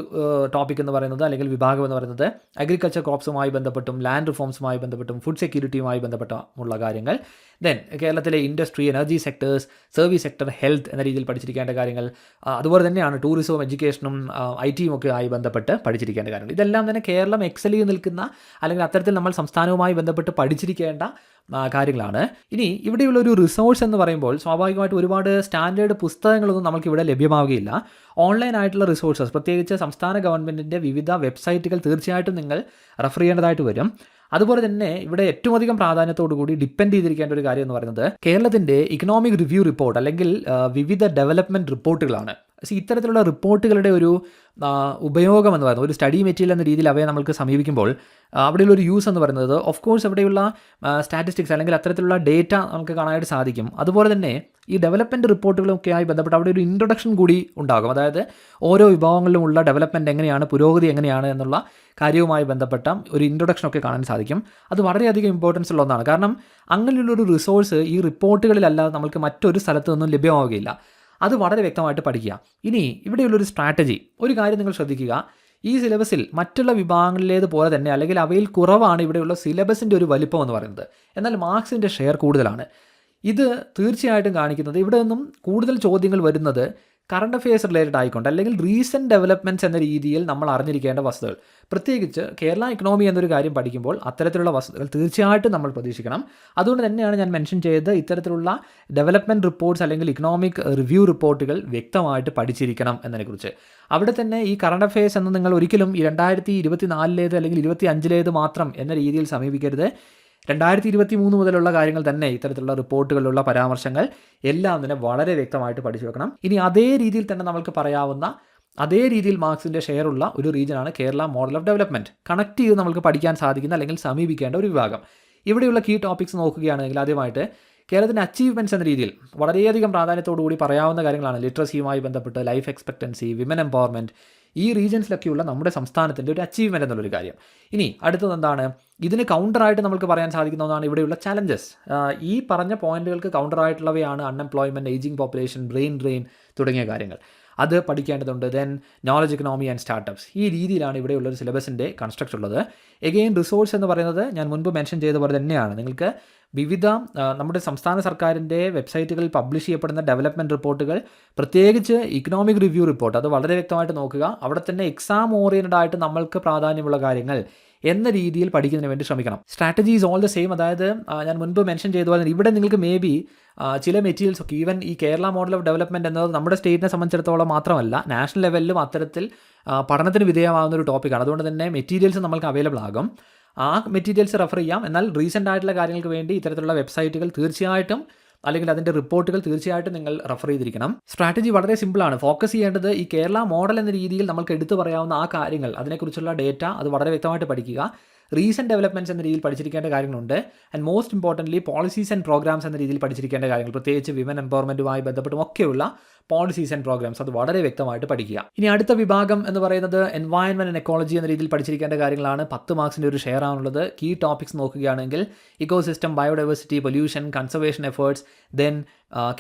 ടോപ്പിക് എന്ന് പറയുന്നത് അല്ലെങ്കിൽ വിഭാഗം എന്ന് പറയുന്നത് അഗ്രികൾച്ചർ ക്രോപ്സുമായി ബന്ധപ്പെട്ടും ലാൻഡ് റിഫോംസുമായി ബന്ധപ്പെട്ടും ഫുഡ് സെക്യൂരിറ്റിയുമായി ബന്ധപ്പെട്ടുമുള്ള കാര്യങ്ങൾ. ദെൻ കേരളത്തിലെ industry energy sectors service sector health എന്ന രീതിയിൽ പഠിച്ചിരിക്കേണ്ട കാര്യങ്ങൾ അതുപോലെ തന്നെയാണ് ടൂറിസവും എഡ്യൂക്കേഷനും ഐ ടിയും ഒക്കെ ആയി ബന്ധപ്പെട്ട് പഠിച്ചിരിക്കേണ്ട കാര്യങ്ങൾ. ഇതെല്ലാം തന്നെ കേരളം എക്സൽ ചെയ്ത് നിൽക്കുന്ന അല്ലെങ്കിൽ അത്തരത്തിൽ നമ്മൾ സംസ്ഥാനവുമായി ബന്ധപ്പെട്ട് പഠിച്ചിരിക്കേണ്ട കാര്യങ്ങളാണ്. ഇനി ഇവിടെയുള്ള ഒരു റിസോഴ്സ് എന്ന് പറയുമ്പോൾ സ്വാഭാവികമായിട്ട് ഒരുപാട് സ്റ്റാൻഡേർഡ് പുസ്തകങ്ങളൊന്നും നമുക്ക് ഇവിടെ ലഭ്യമാവുകയില്ല. ഓൺലൈൻ ആയിട്ടുള്ള റിസോഴ്സസ് പ്രത്യേകിച്ച് സംസ്ഥാന ഗവൺമെന്റിന്റെ വിവിധ വെബ്സൈറ്റുകൾ തീർച്ചയായിട്ടും നിങ്ങൾ റെഫർ ചെയ്യേണ്ടതായിട്ട് വരും. അതുപോലെ തന്നെ ഇവിടെ ഏറ്റവും അധികം പ്രാധാന്യത്തോടു കൂടി ഡിപ്പെൻഡ് ചെയ്തിരിക്കേണ്ട ഒരു കാര്യം എന്ന് പറയുന്നത് കേരളത്തിന്റെ ഇക്കണോമിക് റിവ്യൂ റിപ്പോർട്ട് അല്ലെങ്കിൽ വിവിധ ഡെവലപ്മെന്റ് റിപ്പോർട്ടുകളാണ് സോ ഇത്തരത്തിലുള്ള റിപ്പോർട്ടുകളുടെ ഒരു ഉപയോഗം എന്ന് പറയുന്നത് ഒരു സ്റ്റഡി മെറ്റീരിയൽ എന്ന രീതിയിൽ അവയെ നമുക്ക് സമീപിക്കുമ്പോൾ അവിടെയുള്ള ഒരു യൂസ് എന്ന് പറയുന്നത് ഓഫ് കോഴ്സ് അവിടെയുള്ള സ്റ്റാറ്റിസ്റ്റിക്സ് അല്ലെങ്കിൽ അത്തരത്തിലുള്ള ഡേറ്റ നമുക്ക് കാണാനായിട്ട് സാധിക്കും. അതുപോലെ തന്നെ ഈ ഡെവലപ്മെന്റ് റിപ്പോർട്ടുകളൊക്കെ ആയി ബന്ധപ്പെട്ട് അവിടെ ഒരു ഇൻട്രൊഡക്ഷൻ കൂടി ഉണ്ടാകും. അതായത് ഓരോ വിഭാഗങ്ങളിലുമുള്ള ഡെവലപ്മെന്റ് എങ്ങനെയാണ് പുരോഗതി എങ്ങനെയാണ് എന്നുള്ള കാര്യവുമായി ബന്ധപ്പെട്ട ഒരു ഇൻട്രൊഡക്ഷൻ ഒക്കെ കാണാൻ സാധിക്കും. അത് വളരെയധികം ഇമ്പോർട്ടൻസ് ഉള്ള ഒന്നാണ്. കാരണം അങ്ങനെയുള്ളൊരു റിസോഴ്സ് ഈ റിപ്പോർട്ടുകളിലല്ലാതെ നമുക്ക് മറ്റൊരു സ്ഥലത്തു നിന്നും ലഭ്യമാവുകയില്ല. അത് വളരെ വ്യക്തമായിട്ട് പഠിക്കുക. ഇനി ഇവിടെയുള്ളൊരു സ്ട്രാറ്റജി ഒരു കാര്യം നിങ്ങൾ ശ്രദ്ധിക്കുക. ഈ സിലബസിൽ മറ്റുള്ള വിഭാഗങ്ങളിലേത് പോലെ തന്നെ അല്ലെങ്കിൽ അവയിൽ കുറവാണ് ഇവിടെയുള്ള സിലബസിന്റെ ഒരു വലിപ്പം എന്ന് പറയുന്നത്. എന്നാൽ മാർക്സിന്റെ ഷെയർ കൂടുതലാണ്. ഇത് തീർച്ചയായിട്ടും കാണിക്കുന്നത് ഇവിടെ നിന്നും കൂടുതൽ ചോദ്യങ്ങൾ വരുന്നത് കറണ്ട് അഫയേഴ്സ് റിലേറ്റഡ് ആയിക്കൊണ്ട് അല്ലെങ്കിൽ റീസെന്റ് ഡെവലപ്മെന്റ്സ് എന്ന രീതിയിൽ നമ്മൾ അറിഞ്ഞിരിക്കേണ്ട വസ്തുതകൾ. പ്രത്യേകിച്ച് കേരള ഇക്കണോമി എന്നൊരു കാര്യം പഠിക്കുമ്പോൾ അത്തരത്തിലുള്ള വസ്തുതകൾ തീർച്ചയായിട്ടും നമ്മൾ പ്രതീക്ഷിക്കണം. അതുകൊണ്ട് തന്നെയാണ് ഞാൻ മെൻഷൻ ചെയ്തത് ഇത്തരത്തിലുള്ള ഡെവലപ്മെന്റ് റിപ്പോർട്ട്സ് അല്ലെങ്കിൽ ഇക്കണോമിക് റിവ്യൂ റിപ്പോർട്ടുകൾ വ്യക്തമായിട്ട് പഠിച്ചിരിക്കണം എന്നതിനെക്കുറിച്ച്. അവിടെ തന്നെ ഈ കറണ്ട് അഫയേഴ്സ് എന്ന് നിങ്ങൾ ഒരിക്കലും ഈ രണ്ടായിരത്തി ഇരുപത്തി നാലിലേത് അല്ലെങ്കിൽ ഇരുപത്തി അഞ്ചിലേത് മാത്രം എന്ന രീതിയിൽ സമീപിക്കരുത്. രണ്ടായിരത്തി ഇരുപത്തി മൂന്ന് മുതലുള്ള കാര്യങ്ങൾ തന്നെ ഇത്തരത്തിലുള്ള റിപ്പോർട്ടുകളിലുള്ള പരാമർശങ്ങൾ എല്ലാം തന്നെ വളരെ വ്യക്തമായിട്ട് പഠിച്ചു വെക്കണം. ഇനി അതേ രീതിയിൽ തന്നെ നമുക്ക് പറയാവുന്ന അതേ രീതിയിൽ മാർക്സിന്റെ ഷെയർ ഉള്ള ഒരു റീജിയനാണ് Kerala model of development connect ചെയ്ത് നമുക്ക് പഠിക്കാൻ സാധിക്കുന്ന അല്ലെങ്കിൽ സമീപിക്കേണ്ട ഒരു വിഭാഗം. ഇവിടെയുള്ള കീ ടോപ്പിക്സ് നോക്കുകയാണെങ്കിൽ ആദ്യമായിട്ട് കേരളത്തിന്റെ അച്ചീവ്മെന്റ്സ് എന്ന രീതിയിൽ വളരെയധികം പ്രാധാന്യത്തോടു കൂടി പറയാവുന്ന കാര്യങ്ങളാണ്. ലിറ്ററസിയുമായി ബന്ധപ്പെട്ട് ലൈഫ് എക്സ്പെക്റ്റൻസി വിമൻ എംപവർമെന്റ് ഈ റീജിയൻസിലൊക്കെയുള്ള നമ്മുടെ സംസ്ഥാനത്തിന്റെ ഒരു അച്ചീവ്മെന്റ് എന്നുള്ളൊരു കാര്യം. ഇനി അടുത്തത് എന്താണ്? ഇതിന് കൗണ്ടറായിട്ട് നമുക്ക് പറയാൻ സാധിക്കുന്ന ഒന്നാണ് ഇവിടെയുള്ള ചലഞ്ചസ് ഈ പറഞ്ഞ പോയിന്റുകൾക്ക് കൗണ്ടറായിട്ടുള്ളവയാണ് unemployment ageing population brain drain തുടങ്ങിയ കാര്യങ്ങൾ. അത് പഠിക്കേണ്ടതുണ്ട്. Then knowledge economy and startups ഈ രീതിയിലാണ് ഇവിടെയുള്ള ഒരു സിലബസിന്റെ കൺസ്ട്രക്ട് ഉള്ളത്. എഗെയിൻ റിസോഴ്സ് എന്ന് പറയുന്നത് ഞാൻ മുൻപ് മെൻഷൻ ചെയ്ത പോലെ തന്നെയാണ്. നിങ്ങൾക്ക് വിവിധ നമ്മുടെ സംസ്ഥാന സർക്കാരിന്റെ വെബ്സൈറ്റുകളിൽ പബ്ലിഷ് ചെയ്യപ്പെടുന്ന ഡെവലപ്മെന്റ് റിപ്പോർട്ടുകൾ പ്രത്യേകിച്ച് ഇക്കണോമിക് റിവ്യൂ റിപ്പോർട്ട് അത് വളരെ വ്യക്തമായിട്ട് നോക്കുക. അവിടെ തന്നെ എക്സാം ഓറിയന്റഡ് ആയിട്ട് നമ്മൾക്ക് പ്രാധാന്യമുള്ള കാര്യങ്ങൾ എന്ന രീതിയിൽ പഠിക്കുന്നതിന് വേണ്ടി ശ്രമിക്കണം. Strategy is all the same അതായത് ഞാൻ മുൻപ് മെൻഷൻ ചെയ്ത പോലെ ഇവിടെ നിങ്ങൾക്ക് മേ ബി ചില മെറ്റീരിയൽസ് ഒക്കെ ഈവൻ ഈ കേരള മോഡൽ ഓഫ് ഡെവലപ്മെന്റ് എന്നത് നമ്മുടെ സ്റ്റേറ്റിനെ സംബന്ധിച്ചിടത്തോളം മാത്രമല്ല നാഷണൽ ലെവലിലും അത്തരത്തിൽ പഠനത്തിന് വിധേയമാകുന്ന ഒരു ടോപ്പിക്കാണ് അതുകൊണ്ട് തന്നെ മെറ്റീരിയൽസ് നമ്മൾക്ക് അവൈലബിൾ ആകും. ആ മെറ്റീരിയൽസ് റെഫർ ചെയ്യാം. എന്നാൽ റീസെന്റ് ആയിട്ടുള്ള കാര്യങ്ങൾക്ക് വേണ്ടി ഇത്തരത്തിലുള്ള വെബ്സൈറ്റുകൾ തീർച്ചയായിട്ടും അല്ലെങ്കിൽ അതിന്റെ റിപ്പോർട്ടുകൾ തീർച്ചയായിട്ടും നിങ്ങൾ റെഫർ ചെയ്തിരിക്കണം. സ്ട്രാറ്റജി വളരെ സിമ്പിളാണ് ഫോക്കസ് ചെയ്യേണ്ടത് ഈ കേരള മോഡൽ എന്ന രീതിയിൽ നമുക്ക് എടുത്തു പറയാവുന്ന ആ കാര്യങ്ങൾ അതിനെക്കുറിച്ചുള്ള ഡേറ്റ അത് വളരെ വ്യക്തമായിട്ട് പഠിക്കുക. റീസെന്റ് ഡെവലപ്മെന്റ്സ് എന്ന രീതിയിൽ പഠിച്ചിരിക്കേണ്ട കാര്യങ്ങളുണ്ട്. And most importantly policies and programmes എന്ന രീതിയിൽ പഠിച്ചിരിക്കേണ്ട കാര്യങ്ങൾ പ്രത്യേകിച്ച് വിമൻ എംപവർമെന്റുമായി ബന്ധപ്പെട്ടും ഒക്കെയുള്ള പോളിസീസ് ആൻഡ് പ്രോഗ്രാംസ് അത് വളരെ വ്യക്തമായിട്ട് പഠിക്കുക. ഇനി അടുത്ത വിഭാഗം എന്ന് പറയുന്നത് എൻവയൺമെന്റ് ആൻഡ് എക്കോളജി എന്ന രീതിയിൽ പഠിച്ചിരിക്കേണ്ട കാര്യങ്ങളാണ്. പത്ത് മാർക്സിന്റെ ഒരു ഷെയർ ആണുള്ളത്. കീ ടോപ്പിക്സ് നോക്കുകയാണെങ്കിൽ ecosystem biodiversity pollution conservation efforts then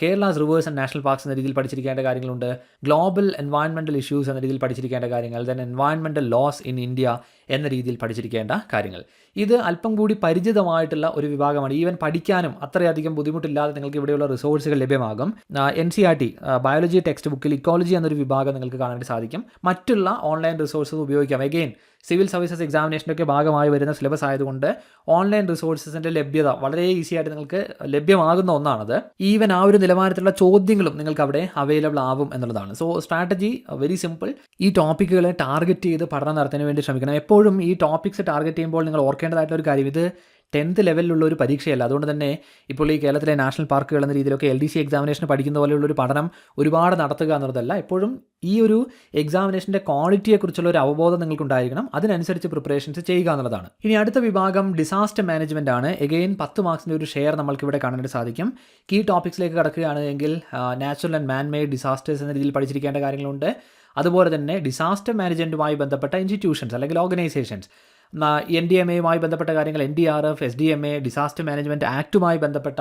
Kerala's rivers and national parks എന്ന രീതിയിൽ പഠിച്ചിരിക്കേണ്ട കാര്യങ്ങളുണ്ട്. ഗ്ലോബൽ എൻവയൺമെന്റൽ ഇഷ്യൂസ് എന്ന രീതിയിൽ പഠിച്ചിരിക്കേണ്ട കാര്യങ്ങൾ ദെൻ എൻവയൺമെന്റൽ ലോസ് ഇൻ ഇന്ത്യ എന്ന രീതിയിൽ പഠിച്ചിരിക്കേണ്ട കാര്യങ്ങൾ. ഇത് അല്പം കൂടി പരിചിതമായിട്ടുള്ള ഒരു വിഭാഗമാണ്. ഈവൻ പഠിക്കാനും അത്രയധികം ബുദ്ധിമുട്ടില്ലാതെ നിങ്ങൾക്ക് ഇവിടെയുള്ള റിസോഴ്സുകൾ ലഭ്യമാകും. N C R T biology text ബുക്കിൽ ഇക്കോളജി എന്നൊരു വിഭാഗം നിങ്ങൾക്ക് കാണാനായിട്ട് സാധിക്കും. മറ്റുള്ള ഓൺലൈൻ റിസോഴ്സസ് ഉപയോഗിക്കാം. എഗെയിൻ സിവിൽ സർവീസസ് എക്സാമിനേഷന്റെ ഒക്കെ ഭാഗമായി വരുന്ന സിലബസ് ആയതുകൊണ്ട് ഓൺലൈൻ റിസോഴ്സസിന്റെ ലഭ്യത വളരെ ഈസി ആയിട്ട് നിങ്ങൾക്ക് ലഭ്യമാകുന്ന ഒന്നാണത്. ഈവൻ ആ ഒരു നിലവാരത്തിലുള്ള ചോദ്യങ്ങളും നിങ്ങൾക്ക് അവിടെ അവൈലബിൾ ആവും എന്നുള്ളതാണ്. സോ സ്ട്രാറ്റജി വെരി സിമ്പിൾ ഈ ടോപ്പിക്കുകളെ ടാർഗറ്റ് ചെയ്ത് പഠനം നടത്തുന്നതിന് വേണ്ടി ശ്രമിക്കണം. എപ്പോഴും ഈ ടോപ്പിക്സ് ടാർഗറ്റ് ചെയ്യുമ്പോൾ നിങ്ങൾ ഓർക്കേണ്ടതായിട്ടുള്ള ഒരു കാര്യം. ഇത് ടെൻത്ത് ലെവലിലുള്ള ഒരു പരീക്ഷയല്ല. അതുകൊണ്ട് തന്നെ ഇപ്പോൾ ഈ കേരളത്തിലെ നാഷണൽ പാർക്കുകൾ എന്ന രീതിയിലൊക്കെ എൽ ഡി സി എക്സാമിനേഷൻ പഠിക്കുന്ന പോലെയുള്ള ഒരു പഠനം ഒരുപാട് നടത്തുക എന്നുള്ളതല്ല. എപ്പോഴും ഈ ഒരു എക്സാമിനേഷന്റെ ക്വാളിറ്റിയെക്കുറിച്ചുള്ള ഒരു അവബോധം നിങ്ങൾക്കുണ്ടായിരിക്കണം. അതിനനുസരിച്ച് പ്രിപ്പറേഷൻസ് ചെയ്യുക എന്നുള്ളതാണ്. ഇനി അടുത്ത വിഭാഗം ഡിസാസ്റ്റർ മാനേജ്മെന്റ് ആണ്. എഗെയിൻ പത്ത് മാർക്സിന്റെ ഒരു ഷെയർ നമ്മൾക്ക് ഇവിടെ കാണാനായിട്ട് സാധിക്കും. കീ ടോപ്പിക്സിലേക്ക് കടക്കുകയാണെങ്കിൽ natural and man made disasters എന്ന രീതിയിൽ പഠിച്ചിരിക്കേണ്ട കാര്യങ്ങളുണ്ട്. അതുപോലെ തന്നെ ഡിസാസ്റ്റർ മാനേജ്മെന്റുമായി ബന്ധപ്പെട്ട ഇൻസ്റ്റിറ്റ്യൂഷൻസ് അല്ലെങ്കിൽ ഓർഗനൈസേഷൻസ് എൻ ഡി എം എയുമായി ബന്ധപ്പെട്ട കാര്യങ്ങൾ N D R F S D M A disaster management ആക്റ്റുമായി ബന്ധപ്പെട്ട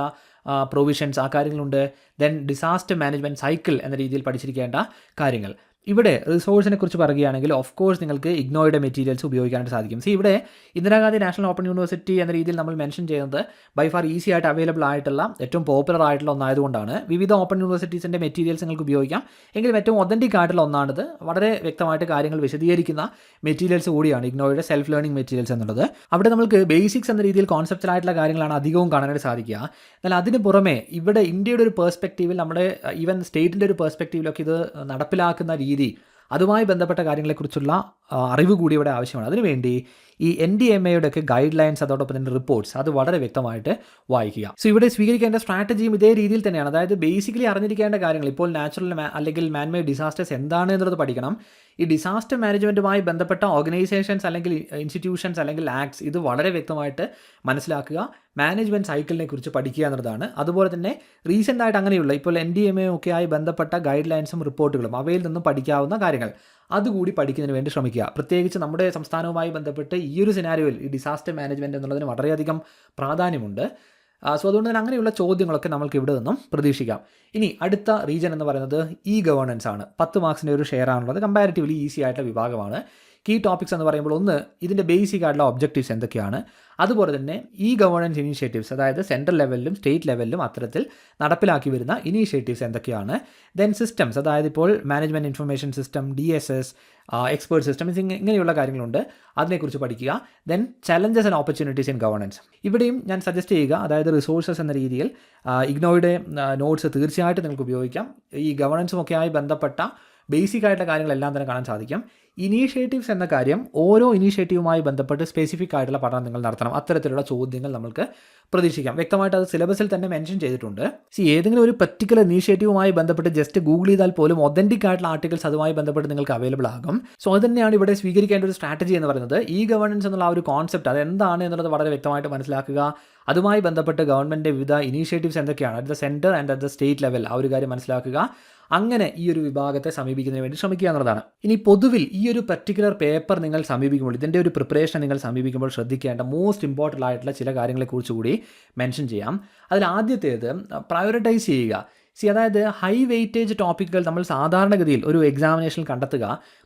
പ്രൊവിഷൻസ് ആ കാര്യങ്ങളുണ്ട്. ദെൻ ഡിസാസ്റ്റർ മാനേജ്മെന്റ് സൈക്കിൾ എന്ന രീതിയിൽ പഠിച്ചിരിക്കേണ്ട കാര്യങ്ങൾ. ഇവിടെ റിസോഴ്സിനെ കുറിച്ച് പറയുകയാണെങ്കിൽ ഓഫ് കോഴ്സ് നിങ്ങൾക്ക് ഇഗ്നോയുടെ മെറ്റീരിയൽസ് ഉപയോഗിക്കാനായിട്ട് സാധിക്കും. സി ഇവിടെ ഇന്ദിരാഗാന്ധി നാഷണൽ ഓപ്പൺ യൂണിവേഴ്സിറ്റി എന്ന രീതിയിൽ നമ്മൾ മെൻഷൻ ചെയ്യുന്നത് ബൈ ഫാർ ഈസി ആയിട്ട് അവൈലബിൾ ആയിട്ടുള്ള ഏറ്റവും പോപ്പുലർ ആയിട്ടുള്ള ഒന്നായതുകൊണ്ടാണ്. വിവിധ ഓപ്പൺ യൂണിവേഴ്സിറ്റീസിന്റെ മെറ്റീരിയൽസ് നിങ്ങൾക്ക് ഉപയോഗിക്കാം. എങ്കിലും ഏറ്റവും ഒതന്റിക് ആയിട്ടുള്ള ഒന്നാണിത്. വളരെ വ്യക്തമായിട്ട് കാര്യങ്ങൾ വിശദീകരിക്കുന്ന മെറ്റീരിയൽസ് കൂടിയാണ് ഇഗ്നോയുടെ സെൽഫ് ലേണിംഗ് മെറ്റീരിയൽസ് എന്നുള്ളത്. അവിടെ നമുക്ക് ബേസിക്സ് എന്ന രീതിയിൽ കോൺസെപ്റ്റൽ ആയിട്ടുള്ള കാര്യങ്ങളാണ് അധികവും കാണാനായിട്ട് സാധിക്കുക. എന്നാൽ അതിന് പുറമെ ഇവിടെ ഇന്ത്യയുടെ ഒരു പേഴ്സ്പെക്റ്റീവിൽ നമ്മുടെ ഈവൻ സ്റ്റേറ്റിന്റെ ഒരു പേഴ്സ്പെക്റ്റീവിലൊക്കെ ഇത് നടപ്പിലാക്കുന്ന രീതി അതുമായി ബന്ധപ്പെട്ട കാര്യങ്ങളെക്കുറിച്ചുള്ള അറിവ് കൂടി ഇവിടെ ആവശ്യമാണ്. അതിനുവേണ്ടി ഈ എൻ ഡി എം എയുടെ ഒക്കെ ഗൈഡ് ലൈൻസ് അതോടൊപ്പം തന്നെ റിപ്പോർട്ട്സ് അത് വളരെ വ്യക്തമായിട്ട് വായിക്കുക. സോ ഇവിടെ സ്വീകരിക്കേണ്ട സ്ട്രാറ്റജിയും ഇതേ രീതിയിൽ തന്നെയാണ്. അതായത് ബേസിക്കലി അറിഞ്ഞിരിക്കേണ്ട കാര്യങ്ങൾ ഇപ്പോൾ നാച്ചുറൽ അല്ലെങ്കിൽ മാൻമെയ്ഡ് ഡിസാസ്റ്റേഴ്സ് എന്താണ് എന്നുള്ളത് പഠിക്കണം. ഈ ഡിസാസ്റ്റർ മാനേജ്മെന്റുമായി ബന്ധപ്പെട്ട ഓർഗനൈസേഷൻസ് അല്ലെങ്കിൽ ഇൻസ്റ്റിറ്റ്യൂഷൻസ് അല്ലെങ്കിൽ ആക്ട്സ് ഇത് വളരെ വ്യക്തമായിട്ട് മനസ്സിലാക്കുക മാനേജ്മെന്റ് സൈക്കിളിനെ കുറിച്ച് പഠിക്കുക എന്നുള്ളതാണ്. അതുപോലെ തന്നെ റീസെന്റ് ആയിട്ട് അങ്ങനെയുള്ള ഇപ്പോൾ എൻ ഡി എം എ ഒക്കെ ആയി ബന്ധപ്പെട്ട ഗൈഡ് ലൈൻസും റിപ്പോർട്ടുകളും അവയിൽ നിന്നും പഠിക്കാവുന്ന കാര്യങ്ങൾ അതുകൂടി പഠിക്കുന്നതിന് വേണ്ടി ശ്രമിക്കുക. പ്രത്യേകിച്ച് നമ്മുടെ സംസ്ഥാനവുമായി ബന്ധപ്പെട്ട് ഈ ഒരു സിനാരിയോയിൽ ഈ ഡിസാസ്റ്റർ മാനേജ്മെന്റ് എന്നുള്ളതിന് വളരെയധികം പ്രാധാന്യമുണ്ട്. സോ അതുകൊണ്ട് തന്നെ അങ്ങനെയുള്ള ചോദ്യങ്ങളൊക്കെ നമുക്ക് ഇവിടെ നിന്നും പ്രതീക്ഷിക്കാം. ഇനി അടുത്ത റീജൻ എന്ന് പറയുന്നത് ഇ ഗവേണൻസ് ആണ്. പത്ത് മാർക്സിന്റെ ഒരു ഷെയർ ആണുള്ളത്. കമ്പാരിറ്റീവ്ലി ഈസി ആയിട്ടുള്ള വിഭാഗമാണ്. കീ ടോപ്പിക്സ് എന്ന് പറയുമ്പോൾ ഒന്ന് ഇതിന്റെ ബേസിക് ആയിട്ടുള്ള ഒബ്ജക്റ്റീവ്സ് എന്തൊക്കെയാണ്? അതുപോലെ തന്നെ ഇ ഗവേണൻസ് ഇനീഷ്യേറ്റീവ്സ് അതായത് സെൻട്രൽ ലെവലിലും സ്റ്റേറ്റ് ലെവലിലും അത്തരത്തിൽ നടപ്പിലാക്കി വരുന്ന ഇനീഷ്യേറ്റീവ്സ് എന്തൊക്കെയാണ്? ദെൻ സിസ്റ്റംസ് അതായത് ഇപ്പോൾ management information system D S S expert systems ഇങ്ങനെയുള്ള കാര്യങ്ങളുണ്ട്. അതിനെക്കുറിച്ച് പഠിക്കുക. Then challenges and opportunities in governance ഇവിടെയും ഞാൻ സജസ്റ്റ് ചെയ്യുക അതായത് റിസോഴ്സസ് എന്ന രീതിയിൽ ഇഗ്നോയുടെ നോട്ട്സ് തീർച്ചയായിട്ടും നിങ്ങൾക്ക് ഉപയോഗിക്കാം. ഈ ഗവർണൻസുമൊക്കെയായി ബന്ധപ്പെട്ട ബേസിക് ആയിട്ടുള്ള കാര്യങ്ങളെല്ലാം തന്നെ കാണാൻ സാധിക്കും. ഇനീഷ്യേറ്റീവ്സ് എന്ന കാര്യം ഓരോ ഇനീഷ്യേറ്റീവുമായി ബന്ധപ്പെട്ട് സ്പെസിഫിക് ആയിട്ടുള്ള പഠനം നിങ്ങൾ നടത്തണം. അത്തരത്തിലുള്ള ചോദ്യങ്ങൾ നമുക്ക് പ്രതീക്ഷിക്കാം. വ്യക്തമായിട്ട് അത് സിലബസിൽ തന്നെ മെൻഷൻ ചെയ്തിട്ടുണ്ട്. സി ഏതെങ്കിലും ഒരു പർട്ടിക്കുലർ ഇനീഷ്യേറ്റീവുമായി ബന്ധപ്പെട്ട് ജസ്റ്റ് ഗൂഗിൾ ചെയ്താൽ പോലും ഒതന്റിക് ആയിട്ടുള്ള ആർട്ടിക്കിൾസ് അതുമായി ബന്ധപ്പെട്ട് നിങ്ങൾക്ക് അവൈലബിൾ ആകും. സോ അത് തന്നെയാണ് ഇവിടെ സ്വീകരിക്കേണ്ട ഒരു സ്ട്രാറ്റജി എന്ന് പറയുന്നത്. ഈ ഗവർണൻസ് എന്നുള്ള ആ ഒരു കോൺസെപ്റ്റ് അത് എന്താണ് എന്നുള്ളത് വളരെ വ്യക്തമായിട്ട് മനസ്സിലാക്കുക. അതുമായി ബന്ധപ്പെട്ട് ഗവൺമെന്റ് വിവിധ ഇനീഷ്യേറ്റീവ്സ് എന്തൊക്കെയാണ്? At the centre and at the state level ആ ഒരു കാര്യം മനസ്സിലാക്കുക. അങ്ങനെ ഈ ഒരു വിഭാഗത്തെ സമീപിക്കുന്നതിന് വേണ്ടി ശ്രമിക്കുക എന്നുള്ളതാണ്. ഇനി പൊതുവിൽ ഈ ഒരു പർട്ടിക്കുലർ പേപ്പർ നിങ്ങൾ സമീപിക്കുമ്പോൾ ഇതിന്റെ ഒരു പ്രിപ്പറേഷൻ നിങ്ങൾ സമീപിക്കുമ്പോൾ ശ്രദ്ധിക്കേണ്ട മോസ്റ്റ് ഇമ്പോർട്ടന്റ് ആയിട്ടുള്ള ചില കാര്യങ്ങളെക്കുറിച്ച് കൂടി മെൻഷൻ ചെയ്യാം. അതിൽ ആദ്യത്തേത് പ്രയോറിറ്റൈസ് ചെയ്യുക. സി അതായത് ഹൈ വെയിറ്റേജ് ടോപ്പിക്കുകൾ നമ്മൾ സാധാരണഗതിയിൽ ഒരു എക്സാമിനേഷനിൽ കണ്ടെത്തുക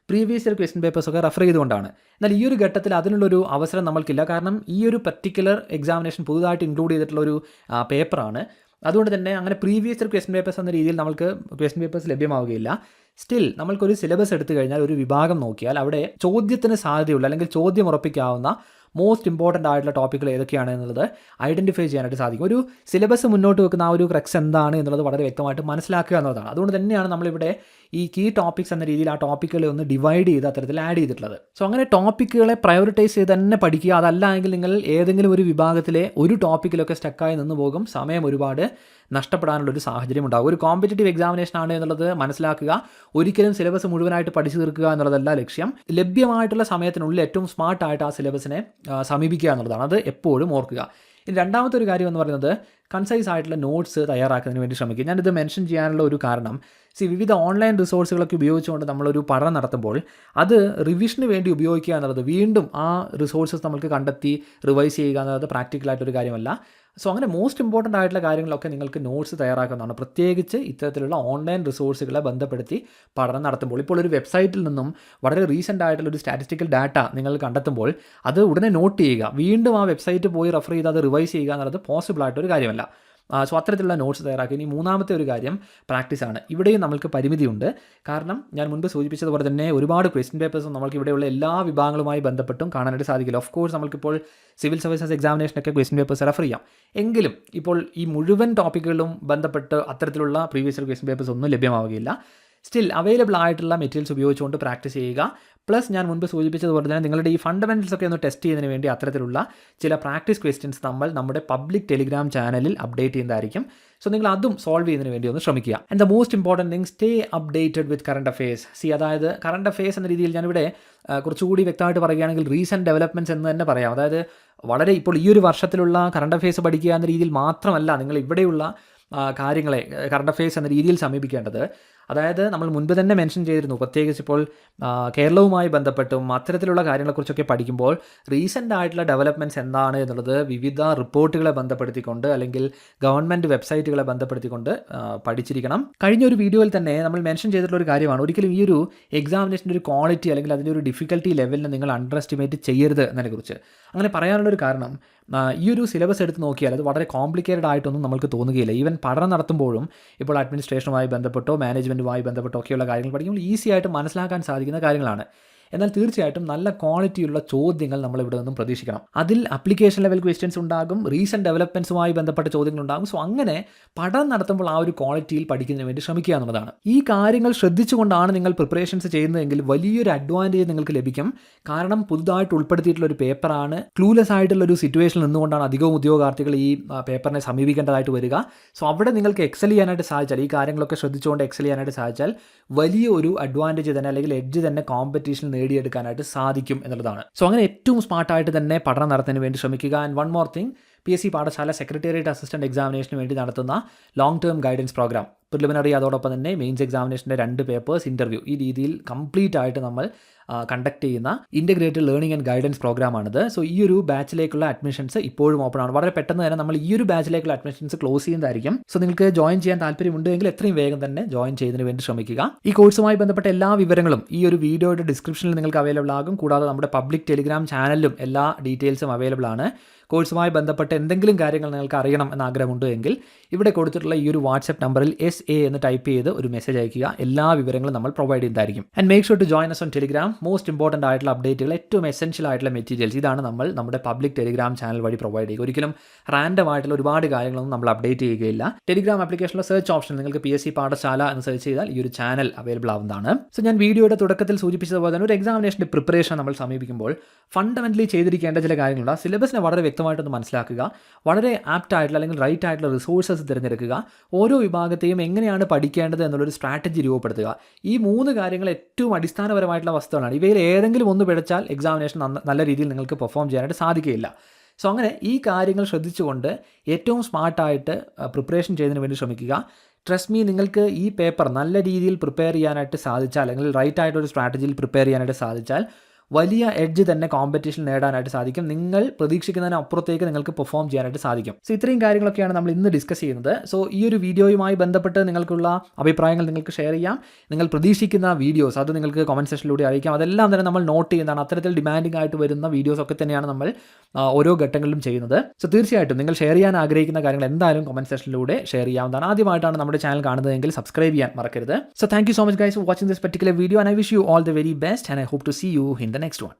പ്രീവിയസ് ഇയർ ക്വസ്റ്റ്യൻ പേപ്പേഴ്സൊക്കെ റെഫർ ചെയ്തുകൊണ്ടാണ്. എന്നാൽ ഈ ഒരു ഘട്ടത്തിൽ അതിനുള്ളൊരു അവസരം നമ്മൾക്കില്ല. കാരണം ഈ ഒരു പർട്ടിക്കുലർ എക്സാമിനേഷൻ പുതുതായിട്ട് ഇൻക്ലൂഡ് ചെയ്തിട്ടുള്ള ഒരു പേപ്പറാണ് അതുകൊണ്ട് തന്നെ അങ്ങനെ പ്രീവിയസ് ഇയർ ക്വസ്റ്റ്യൻ പേപ്പേഴ്സ് എന്ന രീതിയിൽ നമുക്ക് ക്വസ്റ്റ്യൻ പേപ്പേഴ്സ് ലഭ്യമാവുകയില്ല. സ്റ്റിൽ നമ്മൾക്കൊരു സിലബസ് എടുത്തു കഴിഞ്ഞാൽ ഒരു വിഭാഗം നോക്കിയാൽ അവിടെ ചോദ്യത്തിന് സാധ്യതയുള്ള അല്ലെങ്കിൽ ചോദ്യം ഉറപ്പിക്കാവുന്ന മോസ്റ്റ് ഇമ്പോർട്ടന്റ് ആയിട്ടുള്ള ടോപ്പിക്കുകൾ ഏതൊക്കെയാണ് എന്നുള്ളത് ഐഡന്റിഫൈ ചെയ്യാനായിട്ട് സാധിക്കും. ഒരു സിലബസ് മുന്നോട്ട് വെക്കുന്ന ആ ഒരു ക്രക്സ് എന്താണ് എന്നുള്ളത് വളരെ വ്യക്തമായിട്ട് മനസ്സിലാക്കുക എന്നുള്ളതാണ്. അതുകൊണ്ട് തന്നെയാണ് നമ്മളിവിടെ ഈ കീ ടോപ്പിക്സ് എന്ന രീതിയിൽ ആ ടോപ്പിക്കുകളെ ഒന്ന് ഡിവൈഡ് ചെയ്ത് അത്തരത്തിൽ ആഡ് ചെയ്തിട്ടുള്ളത്. സോ അങ്ങനെ ടോപ്പിക്കുകളെ പ്രയോറിറ്റൈസ് ചെയ്ത് തന്നെ പഠിക്കുക. അതല്ല എങ്കിൽ നിങ്ങൾ ഏതെങ്കിലും ഒരു വിഭാഗത്തിലെ ഒരു ടോപ്പിക്കിലൊക്കെ സ്റ്റക്കായി നിന്ന് പോകും. സമയം ഒരുപാട് നഷ്ടപ്പെടാനുള്ള ഒരു സാഹചര്യം ഉണ്ടാകും ഒരു കോമ്പറ്റേറ്റീവ് എക്സാമിനേഷൻ ആണ് എന്നുള്ളത് മനസ്സിലാക്കുക. ഒരിക്കലും സിലബസ് മുഴുവനായിട്ട് പഠിച്ചു തീർക്കുക എന്നുള്ളതല്ല ലക്ഷ്യം. ലഭ്യമായിട്ടുള്ള സമയത്തിനുള്ളിൽ ഏറ്റവും സ്മാർട്ടായിട്ട് ആ സിലബസിനെ സമീപിക്കുക എന്നുള്ളതാണ്. അത് എപ്പോഴും ഓർക്കുക. ഇനി രണ്ടാമത്തെ ഒരു കാര്യം എന്ന് പറയുന്നത് കൺസൈസ് ആയിട്ടുള്ള നോട്ട്സ് തയ്യാറാക്കുന്നതിന് വേണ്ടി ശ്രമിക്കുക. ഞാനിത് മെൻഷൻ ചെയ്യാനുള്ള ഒരു കാരണം സി വിവിധ ഓൺലൈൻ റിസോഴ്സുകളൊക്കെ ഉപയോഗിച്ചുകൊണ്ട് നമ്മളൊരു പഠനം നടത്തുമ്പോൾ അത് റിവിഷന് വേണ്ടി ഉപയോഗിക്കുക എന്നുള്ളത് വീണ്ടും ആ റിസോഴ്സസ് നമുക്ക് കണ്ടെത്തി റിവൈസ് ചെയ്യുക എന്നുള്ളത് പ്രാക്ടിക്കലായിട്ടൊരു കാര്യമല്ല. സോ അങ്ങനെ മോസ്റ്റ് ഇമ്പോർട്ടന്റ് ആയിട്ടുള്ള കാര്യങ്ങളൊക്കെ നിങ്ങൾക്ക് നോട്ട്സ് തയ്യാറാക്കുന്നതാണ്. പ്രത്യേകിച്ച് ഇത്തരത്തിലുള്ള ഓൺലൈൻ റിസോഴ്സുകളെ ബന്ധപ്പെടുത്തി പഠനം നടത്തുമ്പോൾ. ഇപ്പോൾ ഒരു വെബ്സൈറ്റിൽ നിന്നും വളരെ റീസെന്റ് ആയിട്ടുള്ള ഒരു സ്റ്റാറ്റിസ്റ്റിക്കൽ ഡാറ്റ നിങ്ങൾ കണ്ടെത്തുമ്പോൾ അത് ഉടനെ നോട്ട് ചെയ്യുക. വീണ്ടും ആ വെബ്സൈറ്റ് പോയി റെഫർ ചെയ്ത് അത് റിവൈസ് ചെയ്യുക എന്നുള്ളത് പോസിബിൾ ആയിട്ടൊരു കാര്യമല്ല. സോ അത്തരത്തിലുള്ള നോട്ട്സ് തയ്യാറാക്കി. ഇനി മൂന്നാമത്തെ ഒരു കാര്യം പ്രാക്ടീസാണ് ഇവിടെയും നമുക്ക് പരിമിതിയുണ്ട്. കാരണം ഞാൻ മുൻപ് സൂചിപ്പിച്ചതുപോലെ തന്നെ ഒരുപാട് ക്വസ്റ്റ്യൻ പേപ്പേഴ്സും നമുക്ക് ഇവിടെയുള്ള എല്ലാ വിഭാഗങ്ങളുമായി ബന്ധപ്പെട്ടും കാണാനായിട്ട് സാധിക്കില്ല. ഓഫ് കോഴ്സ് നമ്മൾക്കിപ്പോൾ സിവിൽ സർവീസസ് എക്സാമിനേഷനൊക്കെ ക്വസ്റ്റ്യൻ പേപ്പേഴ്സ് റെഫർ ചെയ്യാം. എങ്കിലും ഇപ്പോൾ ഈ മുഴുവൻ ടോപ്പിക്കുകളും ബന്ധപ്പെട്ട് അത്തരത്തിലുള്ള പ്രീവിയസ് ക്വസ്റ്റ്യൻ പേപ്പേഴ്സ് ഒന്നും ലഭ്യമാവുകയില്ല. സ്റ്റിൽ അവൈലബിൾ ആയിട്ടുള്ള മെറ്റീരിയൽസ് ഉപയോഗിച്ചുകൊണ്ട് പ്രാക്ടീസ് ചെയ്യുക. പ്ലസ് ഞാൻ മുൻപ് സൂചിപ്പിച്ചതുപോലെ തന്നെ നിങ്ങളുടെ ഈ ഫണ്ടമെന്റൽസ് ഒക്കെ ഒന്ന് ടെസ്റ്റ് ചെയ്യുന്നതിന് വേണ്ടി അത്തരത്തിലുള്ള ചില പ്രാക്ടീസ് ക്വസ്റ്റ്യൻസ് നമ്മൾ നമ്മുടെ പബ്ലിക് ടെലിഗ്രാം ചാനലിൽ അപ്ഡേറ്റ് ചെയ്യുന്നതായിരിക്കും. സോ നിങ്ങൾ അതും സോൾവ് ചെയ്യുന്നതിന് വേണ്ടി ഒന്ന് ശ്രമിക്കുക. And the most important thing stay updated with current affairs C അതായത് കറണ്ട് അഫയേഴ്സ് എന്ന രീതിയിൽ ഞാനിവിടെ കുറച്ചുകൂടി വ്യക്തമായിട്ട് പറയുകയാണെങ്കിൽ റീസെന്റ് ഡെവലപ്മെന്റ്സ് എന്ന് തന്നെ പറയാം. അതായത് വളരെ ഇപ്പോൾ ഈ ഒരു വർഷത്തിലുള്ള കറണ്ട് അഫയേഴ്സ് പഠിക്കുക എന്ന രീതിയിൽ മാത്രമല്ല നിങ്ങൾ ഇവിടെയുള്ള കാര്യങ്ങളെ കറണ്ട് അഫയേഴ്സ് എന്ന രീതിയിൽ സമീപിക്കേണ്ടത്. അതായത് നമ്മൾ മുൻപ് തന്നെ മെൻഷൻ ചെയ്തിരുന്നു പ്രത്യേകിച്ച് ഇപ്പോൾ കേരളവുമായി ബന്ധപ്പെട്ടും അത്തരത്തിലുള്ള കാര്യങ്ങളെക്കുറിച്ചൊക്കെ പഠിക്കുമ്പോൾ റീസെന്റ് ആയിട്ടുള്ള ഡെവലപ്മെന്റ്സ് എന്താണ് എന്നുള്ളത് വിവിധ റിപ്പോർട്ടുകളെ ബന്ധപ്പെടുത്തിക്കൊണ്ട് അല്ലെങ്കിൽ ഗവൺമെന്റ് വെബ്സൈറ്റുകളെ ബന്ധപ്പെടുത്തിക്കൊണ്ട് പഠിച്ചിരിക്കണം. കഴിഞ്ഞ ഒരു വീഡിയോയിൽ തന്നെ നമ്മൾ മെൻഷൻ ചെയ്തിട്ടുള്ള ഒരു കാര്യമാണ്. ഒരിക്കലും ഈ ഒരു എക്സാമിനേഷന്റെ ഒരു ക്വാളിറ്റി അല്ലെങ്കിൽ അതിന്റെ ഒരു ഡിഫിക്കൽട്ടി ലെവലിനെ നിങ്ങൾ അണ്ടർ എസ്റ്റിമേറ്റ് ചെയ്യരുത് എന്നതിനെക്കുറിച്ച്. അങ്ങനെ പറയാനുള്ള ഒരു കാരണം ഈ ഒരു സിലബസ് എടുത്ത് നോക്കിയാൽ അത് വളരെ കോംപ്ലിക്കേറ്റഡ് ആയിട്ടൊന്നും നമുക്ക് തോന്നുകയില്ല. ഈവൻ പഠനം നടത്തുമ്പോഴും ഇപ്പോൾ അഡ്മിനിസ്ട്രേഷനുമായി ബന്ധപ്പെട്ടോ മാനേജ്മെന്റുമായി ബന്ധപ്പെട്ടോ ഒക്കെയുള്ള കാര്യങ്ങൾ പഠിക്കുമ്പോൾ ഈസി ആയിട്ട് മനസ്സിലാക്കാൻ സാധിക്കുന്ന കാര്യങ്ങളാണ്. എന്നാൽ തീർച്ചയായിട്ടും നല്ല ക്വാളിറ്റിയുള്ള ചോദ്യങ്ങൾ നമ്മൾ ഇവിടെ നിന്നും പ്രതീക്ഷിക്കണം. അതിൽ അപ്ലിക്കേഷൻ ലെവൽ ക്വസ്റ്റ്യൻസ് ഉണ്ടാകും റീസെന്റ് ഡെവലപ്മെൻസുമായി ബന്ധപ്പെട്ട ചോദ്യങ്ങൾ ഉണ്ടാകും. സോ അങ്ങനെ പഠനം നടത്തുമ്പോൾ ആ ഒരു ക്വാളിറ്റിയിൽ പഠിക്കുന്നതിന് വേണ്ടി ശ്രമിക്കുക എന്നുള്ളതാണ്. ഈ കാര്യങ്ങൾ ശ്രദ്ധിച്ചുകൊണ്ടാണ് നിങ്ങൾ പ്രിപ്പറേഷൻസ് ചെയ്യുന്നതെങ്കിൽ വലിയൊരു അഡ്വാന്റേജ് നിങ്ങൾക്ക് ലഭിക്കും. കാരണം പുതുതായിട്ട് ഉൾപ്പെടുത്തിയിട്ടുള്ള ഒരു പേപ്പറാണ് ക്ലൂലെസ് ആയിട്ടുള്ള ഒരു സിറ്റുവേഷനിൽ നിന്നുകൊണ്ടാണ് അധികവും ഉദ്യോഗാർത്ഥികൾ ഈ പേപ്പറിനെ സമീപിക്കേണ്ടതായിട്ട് വരിക. സോ അവിടെ നിങ്ങൾക്ക് എക്സൽ ചെയ്യാനായിട്ട് സാധിച്ചാൽ ഈ കാര്യങ്ങളൊക്കെ ശ്രദ്ധിച്ചുകൊണ്ട് എക്സൽ ചെയ്യാനായിട്ട് സാധിച്ചാൽ വലിയ ഒരു അഡ്വാന്റേജ് തന്നെ അല്ലെങ്കിൽ എഡ്ജ് തന്നെ കോമ്പറ്റീഷനിൽ നേടിയെടുക്കാനായിട്ട് സാധിക്കും എന്നുള്ളതാണ്. സോ അങ്ങനെ ഏറ്റവും സ്മാർട്ടായിട്ട് തന്നെ പഠനം നടത്തുന്നതിന് വേണ്ടി ശ്രമിക്കുക. And one more thing P S C Pathashala secretariat assistant എക്സാമിനേഷന് വേണ്ടി നടത്തുന്ന long term guidance program preliminary അതോടൊപ്പം തന്നെ മെയിൻസ് എക്സാമിനേഷന്റെ രണ്ട് പേപ്പേഴ്സ് ഇന്റർവ്യൂ ഈ രീതിയിൽ കംപ്ലീറ്റ് ആയിട്ട് നമ്മൾ കണ്ടക്ട് ചെയ്യുന്ന ഇന്റഗ്രേറ്റഡ് ലേണിംഗ് ആൻഡ് ഗൈഡൻസ് പ്രോഗ്രാമാണിത് സോ ഈ ഒരു ബാച്ചിലേക്കുള്ള അഡ്മിഷൻസ് ഇപ്പോഴും ഓപ്പൺ ആണ്. വളരെ പെട്ടെന്ന് തന്നെ നമ്മൾ ഈ ഒരു ബാച്ചിലേക്കുള്ള അഡ്മിഷൻസ് ക്ലോസ് ചെയ്യുന്നതായിരിക്കും. സോ നിങ്ങൾക്ക് ജോയിൻ ചെയ്യാൻ താല്പര്യമുണ്ടെങ്കിൽ എത്രയും വേഗം തന്നെ ജോയിൻ ചെയ്യുന്നതിന് വേണ്ടി ശ്രമിക്കുക. ഈ കോഴ്സുമായി ബന്ധപ്പെട്ട എല്ലാ വിവരങ്ങളും ഈ ഒരു വീഡിയോയുടെ ഡിസ്ക്രിപ്ഷനിൽ നിങ്ങൾക്ക് അവൈലബിൾ ആകും. കൂടാതെ നമ്മുടെ പബ്ലിക് ടെലിഗ്രാം ചാനലിലും എല്ലാ ഡീറ്റെയിൽസും അവൈലബിൾ ആണ്. കോഴ്സുമായി ബന്ധപ്പെട്ട് എന്തെങ്കിലും കാര്യങ്ങൾ നിങ്ങൾക്ക് അറിയണം എന്ന് ആഗ്രഹമുണ്ടെങ്കിൽ ഇവിടെ കൊടുത്തിട്ടുള്ള ഈ ഒരു വാട്സ്ആപ്പ് നമ്പറിൽ എസ് എ എന്ന് ടൈപ്പ് ചെയ്ത് ഒരു മെസ്സേജ് അയക്കുക. എല്ലാ വിവരങ്ങളും നമ്മൾ പ്രൊവൈഡ് ചെയ്യുന്നതായിരിക്കും. And make sure to join us on Telegram most important ആയിട്ടുള്ള അപ്ഡേറ്റുകൾ ഏറ്റവും എസെൻഷ്യൽ ആയിട്ടുള്ള മെറ്റീരിയൽസ് ഇതാണ് നമ്മൾ നമ്മുടെ പബ്ലിക് ടെലിഗ്രാം ചാനൽ വഴി പ്രൊവൈഡ് ചെയ്യുക. ഒരിക്കലും റാൻഡം ആയിട്ടുള്ള ഒരുപാട് കാര്യങ്ങളൊന്നും നമ്മൾ അപ്ഡേറ്റ് ചെയ്യുകയില്ല. ടെലിഗ്രാം ആപ്ലിക്കേഷനിലെ സെർച്ച് ഓപ്ഷൻ നിങ്ങൾക്ക് പി എസ് സി പാഠശാല എന്ന് സെർച്ച് ചെയ്താൽ ഈ ഒരു ചാനൽ അവൈലബിൾ ആവുന്നതാണ്. സോ ഞാൻ വീഡിയോയുടെ തുടക്കത്തിൽ സൂചിപ്പിച്ചതുപോലെ തന്നെ ഒരു എക്സാമിനേഷന്റെ പ്രിപ്പറേഷൻ നമ്മൾ സമീപിക്കുമ്പോൾ ഫണ്ടമെന്റലി ചെയ്തിരിക്കേണ്ട ചില കാര്യങ്ങളുണ്ട്. ആ സിലബസിനെ വളരെ വ്യക്തമായിട്ടൊന്ന് മനസ്സിലാക്കുക. വളരെ ആപ്റ്റ് ആയിട്ടുള്ള അല്ലെങ്കിൽ റൈറ്റ് ആയിട്ടുള്ള റിസോഴ്സസ് തിരഞ്ഞെടുക്കുക. ഓരോ വിഭാഗത്തെയും എങ്ങനെയാണ് പഠിക്കേണ്ടത് എന്നുള്ളൊരു സ്ട്രാറ്റജി രൂപപ്പെടുത്തുക. ഈ മൂന്ന് കാര്യങ്ങൾ ഏറ്റവും അടിസ്ഥാനപരമായിട്ടുള്ള വസ്തുക്കളാണ് ഇവയിൽ ഏതെങ്കിലും ഒന്ന് പിടിച്ചാൽ എക്സാമിനേഷൻ നല്ല രീതിയിൽ നിങ്ങൾക്ക് പെർഫോം ചെയ്യാനായിട്ട് സാധിക്കുകയില്ല. സോ അങ്ങനെ ഈ കാര്യങ്ങൾ ശ്രദ്ധിച്ചുകൊണ്ട് ഏറ്റവും സ്മാർട്ടായിട്ട് പ്രിപ്പറേഷൻ ചെയ്യുന്നതിന് വേണ്ടി ശ്രമിക്കുക. ട്രസ്റ്റ് മീ നിങ്ങൾക്ക് ഈ പേപ്പർ നല്ല രീതിയിൽ പ്രിപ്പയർ ചെയ്യാനായിട്ട് സാധിച്ചാൽ അല്ലെങ്കിൽ റൈറ്റ് ആയിട്ടൊരു സ്ട്രാറ്റജിയിൽ പ്രിപ്പയർ ചെയ്യാനായിട്ട് സാധിച്ചാൽ വലിയ എഡ്ജ് തന്നെ കോമ്പറ്റീഷൻ നേടാനായിട്ട് സാധിക്കും. നിങ്ങൾ പ്രതീക്ഷിക്കുന്നതിന് അപ്പുറത്തേക്ക് നിങ്ങൾക്ക് പെർഫോം ചെയ്യാനായിട്ട് സാധിക്കും. സോ ഇത്രയും കാര്യങ്ങളൊക്കെയാണ് നമ്മൾ ഇന്ന് ഡിസ്കസ് ചെയ്യുന്നത്. സോ ഈ ഒരു വീഡിയോയുമായി ബന്ധപ്പെട്ട് നിങ്ങൾക്കുള്ള അഭിപ്രായങ്ങൾ നിങ്ങൾക്ക് ഷെയർ ചെയ്യാം. നിങ്ങൾ പ്രതീക്ഷിക്കുന്ന വീഡിയോസ് അത് നിങ്ങൾക്ക് കമന്റ് സെക്ഷനിലൂടെ അറിയിക്കാം. അതെല്ലാം തന്നെ നമ്മൾ നോട്ട് ചെയ്യുന്നതാണ്. അത്തരത്തിൽ ഡിമാൻഡിംഗ് ആയിട്ട് വരുന്ന വീഡിയോസ് ഒക്കെ തന്നെയാണ് നമ്മൾ ഓരോ ഘട്ടങ്ങളിലും ചെയ്യുന്നത്. സോ തീർച്ചയായിട്ടും നിങ്ങൾ ഷെയർ ചെയ്യാൻ ആഗ്രഹിക്കുന്ന കാര്യങ്ങൾ എന്തായാലും കമന്റ് സെക്ഷനിലൂടെ ഷെയർ ചെയ്യാവുന്നതാണ്. ആദ്യമായിട്ടാണ് നമ്മുടെ ചാനൽ കാണുന്നതെങ്കിൽ സബ്സ്ക്രൈബ് ചെയ്യാൻ മറക്കരുത്. So thank you so much guys for watching this particular video and I wish you all the very best and I hope to see you in the next one